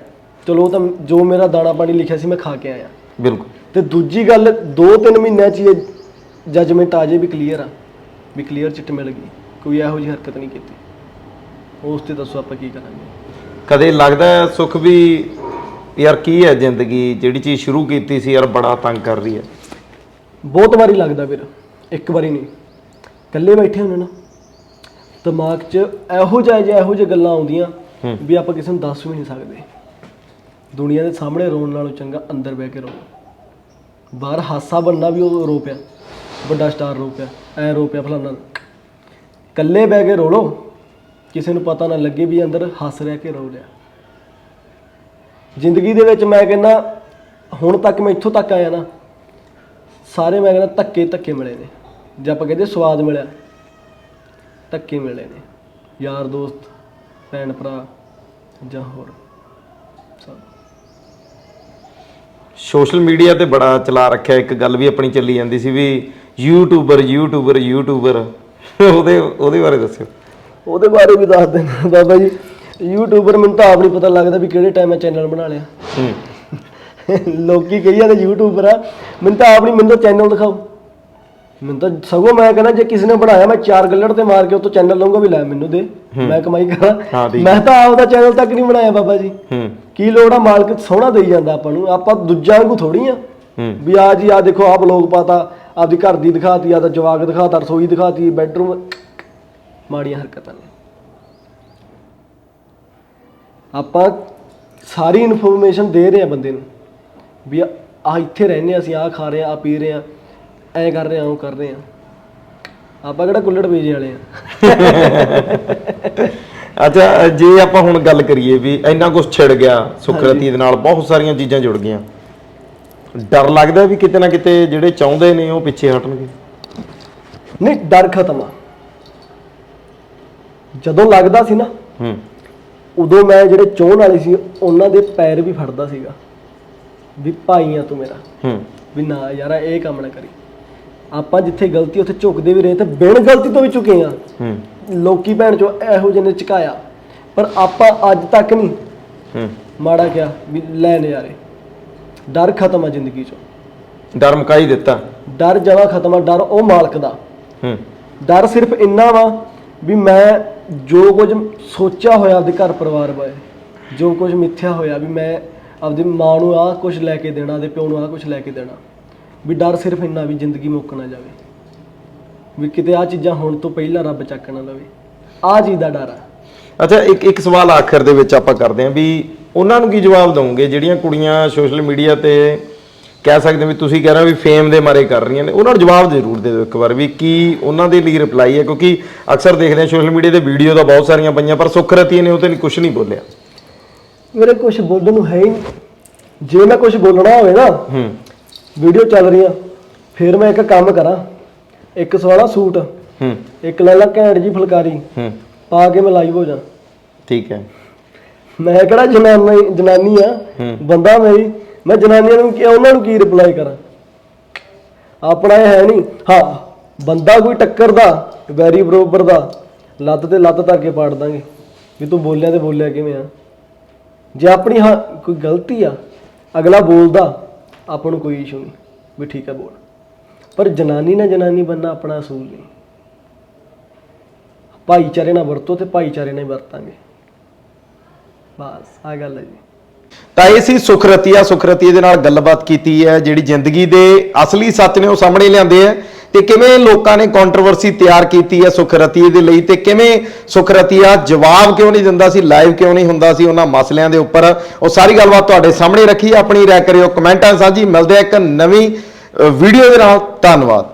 ਚਲੋ ਉਹ ਤਾਂ ਜੋ ਮੇਰਾ ਦਾਣਾ ਪਾਣੀ ਲਿਖਿਆ ਸੀ ਮੈਂ ਖਾ ਕੇ ਆਇਆ। ਬਿਲਕੁਲ। ਤੇ ਦੂਜੀ ਗੱਲ ਦੋ ਤਿੰਨ ਮਹੀਨਿਆਂ ਚ ਇਹ ਜੱਜਮੈਂਟ ਆ ਜੇ ਵੀ ਕਲੀਅਰ ਆ ਵੀ ਕਲੀਅਰ ਚਿੱਟ ਮਿਲ ਗਈ ਕੋਈ ਇਹੋ ਜਿਹੀ ਹਰਕਤ ਨਹੀਂ ਕੀਤੀ। ਉਸ ਤੇ ਦੱਸੋ ਆਪਾਂ ਕੀ ਕਰਾਂਗੇ। ਕਦੇ ਲੱਗਦਾ ਸੁਖ ਵੀ ਯਾਰ ਕੀ ਹੈ ਜ਼ਿੰਦਗੀ ਜਿਹੜੀ ਚੀਜ਼ ਸ਼ੁਰੂ ਕੀਤੀ ਸੀ ਯਾਰ ਬੜਾ ਤੰਗ ਕਰ ਰਹੀ ਹੈ। ਬਹੁਤ ਵਾਰੀ ਲੱਗਦਾ ਵੀਰ ਇੱਕ ਵਾਰੀ ਨਹੀਂ। ਇਕੱਲੇ ਬੈਠੇ ਹੁੰਦੇ ਨਾ ਦਿਮਾਗ 'ਚ ਇਹੋ ਜਿਹਾ ਜਿਹਾ ਇਹੋ ਜਿਹੀ ਗੱਲਾਂ ਆਉਂਦੀਆਂ। ਵੀ ਆਪਾਂ ਕਿਸੇ ਨੂੰ ਦੱਸ ਵੀ ਨਹੀਂ ਸਕਦੇ। ਦੁਨੀਆ ਦੇ ਸਾਹਮਣੇ ਰੋਣ ਨਾਲੋਂ ਚੰਗਾ ਅੰਦਰ ਬਹਿ ਕੇ ਰੋ। ਬਾਹਰ ਹਾਸਾ ਬੰਨਾ ਵੀ ਉਹ ਰੋ ਪਿਆ। ਵੱਡਾ ਸਟਾਰ ਰੋ ਪਿਆ। ਐ ਰੋ ਪਿਆ ਫਲਾਨਾ। ਇਕੱਲੇ ਬਹਿ ਕੇ ਰੋ ਲੋ ਕਿਸੇ ਨੂੰ ਪਤਾ ਨਾ ਲੱਗੇ ਵੀ ਅੰਦਰ ਹੱਸ ਰਹਿ ਕੇ ਰੋ ਰਿਹਾ। ਜ਼ਿੰਦਗੀ ਦੇ ਵਿੱਚ ਮੈਂ ਕਹਿੰਦਾ, ਹੁਣ ਤੱਕ ਮੈਂ ਇੱਥੋਂ ਤੱਕ ਆਇਆ ਨਾ, ਸਾਰੇ ਮੈਂ ਕਹਿੰਦਾ ਧੱਕੇ ਧੱਕੇ ਮਿਲੇ ਨੇ। ਜੇ ਆਪਾਂ ਕਹਿੰਦੇ ਸਵਾਦ ਮਿਲਿਆ, ਧੱਕੇ ਮਿਲੇ ਨੇ। ਯਾਰ, ਦੋਸਤ, ਭੈਣ, ਭਰਾ ਜਾਂ ਹੋਰ ਸਭ ਸੋਸ਼ਲ ਮੀਡੀਆ ਤੇ ਬੜਾ ਚਲਾ ਰੱਖਿਆ ਇੱਕ ਗੱਲ ਵੀ ਆਪਣੀ ਚੱਲੀ ਜਾਂਦੀ ਸੀ ਵੀ ਯੂਟਿਊਬਰ ਯੂਟਿਊਬਰ ਯੂਟਿਊਬਰ ਉਹਦੇ ਉਹਦੇ ਬਾਰੇ ਦੱਸਿਓ। ਉਹਦੇ ਬਾਰੇ ਵੀ ਦੱਸ ਦੇਣਾ ਬਾਬਾ ਜੀ। ਯੂਟਿਊਬਰ ਮੈਨੂੰ ਤਾਂ ਆਪ ਨਹੀਂ ਪਤਾ ਲੱਗਦਾ ਵੀ ਕਿਹੜੇ ਟਾਈਮ ਮੈਂ ਚੈਨਲ ਬਣਾ ਲਿਆ। ਹੂੰ। ਲੋਕੀ ਕਹੀ ਜਾਂਦੇ ਯੂਟਿਊਬਰ ਆ। ਮੈਨੂੰ ਤਾਂ ਆਪ ਨਹੀਂ ਮੈਨੂੰ ਤਾਂ ਚੈਨਲ ਦਿਖਾਓ। ਮੈਨੂੰ ਤਾਂ ਸਗੋਂ ਮੈਂ ਕਹਿੰਦਾ ਜੇ ਕਿਸੇ ਨੇ ਬਣਾਇਆ ਮੈਂ ਚਾਰ ਗੱਲੜ ਤੇ ਮਾਰ ਕੇ ਉਹ ਤੋਂ ਚੈਨਲ ਲਵਾਂਗਾ ਵੀ ਲੈ ਮੈਨੂੰ ਦੇ। ਮੈਂ ਕਮਾਈ ਕਰਾਂ। ਮੈਂ ਤਾਂ ਆਪਦਾ ਚੈਨਲ ਤੱਕ ਨਹੀਂ ਬਣਾਇਆ ਬਾਬਾ ਜੀ। ਹੂੰ। ਕੀ ਲੋੜ ਆ? ਮਾਲਕ ਸੋਹਣਾ ਦੇਈ ਜਾਂਦਾ ਆਪਾਂ ਨੂੰ। ਆਪਾਂ ਦੂਜਿਆਂ ਵਾਂਗੂ ਥੋੜੀ ਆ। ਵੀ ਆ ਜੀ ਆ ਦੇਖੋ ਆਪ ਲੋਕ ਪਾਤਾ ਆਪਦੀ ਘਰ ਦੀ ਦਿਖਾਤੀ ਆ ਤਾਂ ਜਵਾਕ ਦਿਖਾਤਾ ਰਸੋਈ ਦਿਖਾਤੀ ਬੈਡਰੂਮ। ਮਾੜੀਆਂ ਹਰਕਤਾਂ ਨੇ। ਆਪਾਂ ਸਾਰੀ ਇਨਫੋਰਮੇਸ਼ਨ ਦੇ ਰਹੇ ਆ ਬੰਦੇ ਨੂੰ। ਵੀ ਆ ਇੱਥੇ ਰਹਿੰਦੇ ਹਾਂ ਅਸੀਂ ਆ ਖਾ ਰਹੇ ਆ ਆ ਪੀ ਰਹੇ ਆ ਐ ਕਰ ਰਹੇ ਆ ਉਹ ਕਰ ਰਹੇ ਆ। ਆਪਾਂ ਕਿਹੜਾ ਕੁੱਲੜ ਵੇਚੇ ਵਾਲੇ ਆ? ਅੱਛਾ ਜੇ ਆਪਾਂ ਹੁਣ ਗੱਲ ਕਰੀਏ ਵੀ ਇੰਨਾ ਕੁਝ ਛਿੜ ਗਿਆ ਸੁਖਰਤੀ ਦੇ ਨਾਲ ਬਹੁਤ ਸਾਰੀਆਂ ਚੀਜ਼ਾਂ ਜੁੜ ਗਈਆਂ। ਡਰ ਲੱਗਦਾ ਵੀ ਕਿਤੇ ਨਾ ਕਿਤੇ ਜਿਹੜੇ ਚਾਹੁੰਦੇ ਨੇ ਉਹ ਪਿੱਛੇ ਹਟਣਗੇ? ਨਹੀਂ ਡਰ ਖਤਮ ਆ। ਜਦੋਂ ਲੱਗਦਾ ਸੀ ਨਾ ਹੂੰ। ਉਦੋਂ ਮੈਂ ਜਿਹੜੇ ਚਾਹਣ ਵਾਲੇ ਸੀ ਉਹਨਾਂ ਦੇ ਪੈਰ ਵੀ ਫੜਦਾ ਸੀਗਾ। ਵੀ ਭਾਈ ਆ ਤੂੰ ਮੇਰਾ। ਹੂੰ। ਵੀ ਨਾ ਯਾਰਾ ਇਹ ਕੰਮ ਨਾ ਕਰੀ। ਆਪਾਂ ਜਿੱਥੇ ਗਲਤੀ ਉੱਥੇ ਝੁਕਦੇ ਵੀ ਰਹੇ ਤੇ ਬਿਨ ਗਲਤੀ ਤੋਂ ਵੀ ਝੁਕੇ ਆ। ਹੂੰ। ਲੋਕੀ ਭੈਣ ਚੋ ਇਹੋ ਜਿਹੇ ਨੇ ਝੁਕਾਇਆ। ਪਰ ਆਪਾਂ ਅੱਜ ਤੱਕ ਨਹੀਂ। ਹੂੰ। ਮਾੜਾ ਕਿਹਾ ਵੀ ਲੈ ਨਜ਼ਾਰੇ। ਡਰ ਖਤਮ ਆ ਜ਼ਿੰਦਗੀ ਚੋਂ। ਡਰ ਮੁਕਾ ਹੀ ਦਿੱਤਾ। ਡਰ ਜਮਾ ਖਤਮ ਆ ਡਰ ਉਹ ਮਾਲਕ ਦਾ। ਹੂੰ। ਡਰ ਸਿਰਫ ਇੰਨਾ ਵਾ ਵੀ ਮੈਂ ਜੋ ਕੁਝ ਸੋਚਿਆ ਹੋਇਆ ਆਪਦੇ ਘਰ ਪਰਿਵਾਰ ਬਾਰੇ ਜੋ ਕੁਝ ਮਿੱਥਿਆ ਹੋਇਆ ਵੀ ਮੈਂ ਆਪਦੀ ਮਾਂ ਨੂੰ ਆਹ ਕੁਝ ਲੈ ਕੇ ਦੇਣਾ ਤੇ ਪਿਓ ਨੂੰ ਆਹ ਕੁਝ ਲੈ ਕੇ ਦੇਣਾ ਵੀ ਡਰ ਸਿਰਫ ਇੰਨਾ ਵੀ ਜ਼ਿੰਦਗੀ ਮੁੱਕ ਨਾ ਜਾਵੇ। ਵੀ ਕਿਤੇ ਆ ਚੀਜ਼ਾਂ ਹੋਣ ਤੋਂ ਪਹਿਲਾਂ ਰੱਬ ਚੱਕ ਨਾ ਲਵੇ। ਆ ਚੀਜ਼ ਦਾ ਡਰ ਆ। ਅੱਛਾ ਇੱਕ ਇੱਕ ਸਵਾਲ ਆਖਰ ਦੇ ਵਿੱਚ ਆਪਾਂ ਕਰਦੇ ਹਾਂ ਵੀ ਉਹਨਾਂ ਨੂੰ ਕੀ ਜਵਾਬ ਦਵੋਗੇ? ਜਿਹੜੀਆਂ ਕੁੜੀਆਂ ਸੋਸ਼ਲ ਮੀਡੀਆ ਤੇ ਕਹਿ ਸਕਦੇ ਵੀ ਤੁਸੀਂ ਕਹਿ ਰਹੇ ਹੋ ਵੀ ਫੇਮ ਦੇ ਮਾਰੇ ਕਰ ਰਹੀਆਂ ਨੇ ਉਹਨਾਂ ਨੂੰ ਜਵਾਬ ਜ਼ਰੂਰ ਦੇ ਦਿਓ ਇੱਕ ਵਾਰ ਵੀ ਕੀ ਉਹਨਾਂ ਦੇ ਲਈ ਰਿਪਲਾਈ ਹੈ ਕਿਉਂਕਿ ਅਕਸਰ ਦੇਖਦੇ ਹਾਂ ਸੋਸ਼ਲ ਮੀਡੀਆ ਤੇ ਵੀਡੀਓ ਤਾਂ ਬਹੁਤ ਸਾਰੀਆਂ ਪਈਆਂ ਪਰ ਸੁਖਰਤੀ ਨੇ ਉਹ ਤੇ ਕੁਝ ਨਹੀਂ ਬੋਲਿਆ। ਮੇਰੇ ਕੁਝ ਬੋਲਣ ਨੂੰ ਹੈ ਹੀ ਨਹੀਂ। ਜੇ ਮੈਂ ਕੁਝ ਬੋਲਣਾ ਹੋਵੇ ਨਾ ਹੂੰ। ਵੀਡੀਓ ਚੱਲ ਰਹੀਆਂ ਫਿਰ ਮੈਂ ਇੱਕ ਕੰਮ ਕਰਾਂ। ਇੱਕ ਸਵਾਲਾ ਸੂਟ ਹੂੰ। ਇੱਕ ਲੈ ਲਾ ਘੈਂਟ ਜੀ ਫੁਲਕਾਰੀ ਹੂੰ। ਪਾ ਕੇ ਮੈਂ ਲਾਈਵ ਹੋ ਜਾ। ਠੀਕ ਹੈ। ਮੈਂ ਕਿਹੜਾ ਜਨਾਨੀ ਜਨਾਨੀ ਆ। ਬੰਦਾ ਮੇਰੀ ਮੈਂ ਜਨਾਨੀਆਂ ਨੂੰ ਕੀ ਉਹਨਾਂ ਨੂੰ ਕੀ ਰਿਪਲਾਈ ਕਰਾਂ? ਆਪਣਾ ਇਹ ਹੈ ਨਹੀਂ ਹਾਂ ਬੰਦਾ ਕੋਈ ਟੱਕਰ ਦਾ ਵੈਰੀ ਬਰੋਬਰ ਦਾ ਲੱਤ ਤੇ ਲੱਤ ਧਰ ਕੇ ਪਾੜ ਦਾਂਗੇ ਵੀ ਤੂੰ ਬੋਲਿਆ ਤੇ ਬੋਲਿਆ ਕਿਵੇਂ ਆ? ਜੇ ਆਪਣੀ ਹਾਂ ਕੋਈ ਗਲਤੀ ਆ ਅਗਲਾ ਬੋਲਦਾ ਆਪਾਂ ਨੂੰ ਕੋਈ ਇਸ਼ੂ ਨਹੀਂ ਵੀ ਠੀਕ ਆ ਬੋਲ। ਪਰ ਜਨਾਨੀ ਨਾਲ ਜਨਾਨੀ ਬੰਨਾ ਆਪਣਾ ਅਸੂਲ ਨਹੀਂ। ਭਾਈਚਾਰੇ ਨਾਲ ਵਰਤੋ ਤੇ ਭਾਈਚਾਰੇ ਨਾਲ ਹੀ ਵਰਤਾਂਗੇ। ਬਸ ਆ ਗੱਲ ਹੈ ਜੀ। ਤਾਂ ਇਹ ਸੀ ਸੁਖਰਤੀਆ। ਸੁਖਰਤੀ ਦੇ ਨਾਲ ਗੱਲਬਾਤ ਕੀਤੀ ਹੈ, ਜਿਹੜੀ ਜ਼ਿੰਦਗੀ ਦੇ ਅਸਲੀ ਸੱਚ ਨੇ ਉਹ ਸਾਹਮਣੇ ਲਿਆਂਦੇ ਆ ਤੇ ਕਿਵੇਂ ਲੋਕਾਂ ਨੇ ਕੰਟਰੋਵਰਸੀ ਤਿਆਰ ਕੀਤੀ ਹੈ ਸੁਖਰਤੀਏ ਦੇ ਲਈ ਤੇ ਕਿਵੇਂ ਸੁਖਰਤੀਆ ਜਵਾਬ ਕਿਉਂ ਨਹੀਂ ਦਿੰਦਾ ਸੀ ਲਾਈਵ ਕਿਉਂ ਨਹੀਂ ਹੁੰਦਾ ਸੀ ਉਹਨਾਂ ਮਸਲਿਆਂ ਦੇ ਉੱਪਰ? ਉਹ ਸਾਰੀ ਗੱਲਬਾਤ ਤੁਹਾਡੇ ਸਾਹਮਣੇ ਰੱਖੀ ਆਪਣੀ ਰਾਏ ਕਰਿਓ, ਕਮੈਂਟਾਂ ਸਾਂਝੀ। ਮਿਲਦੇ ਆ ਇੱਕ ਨਵੀਂ ਵੀਡੀਓ ਦੇ ਨਾਲ ਧੰਨਵਾਦ।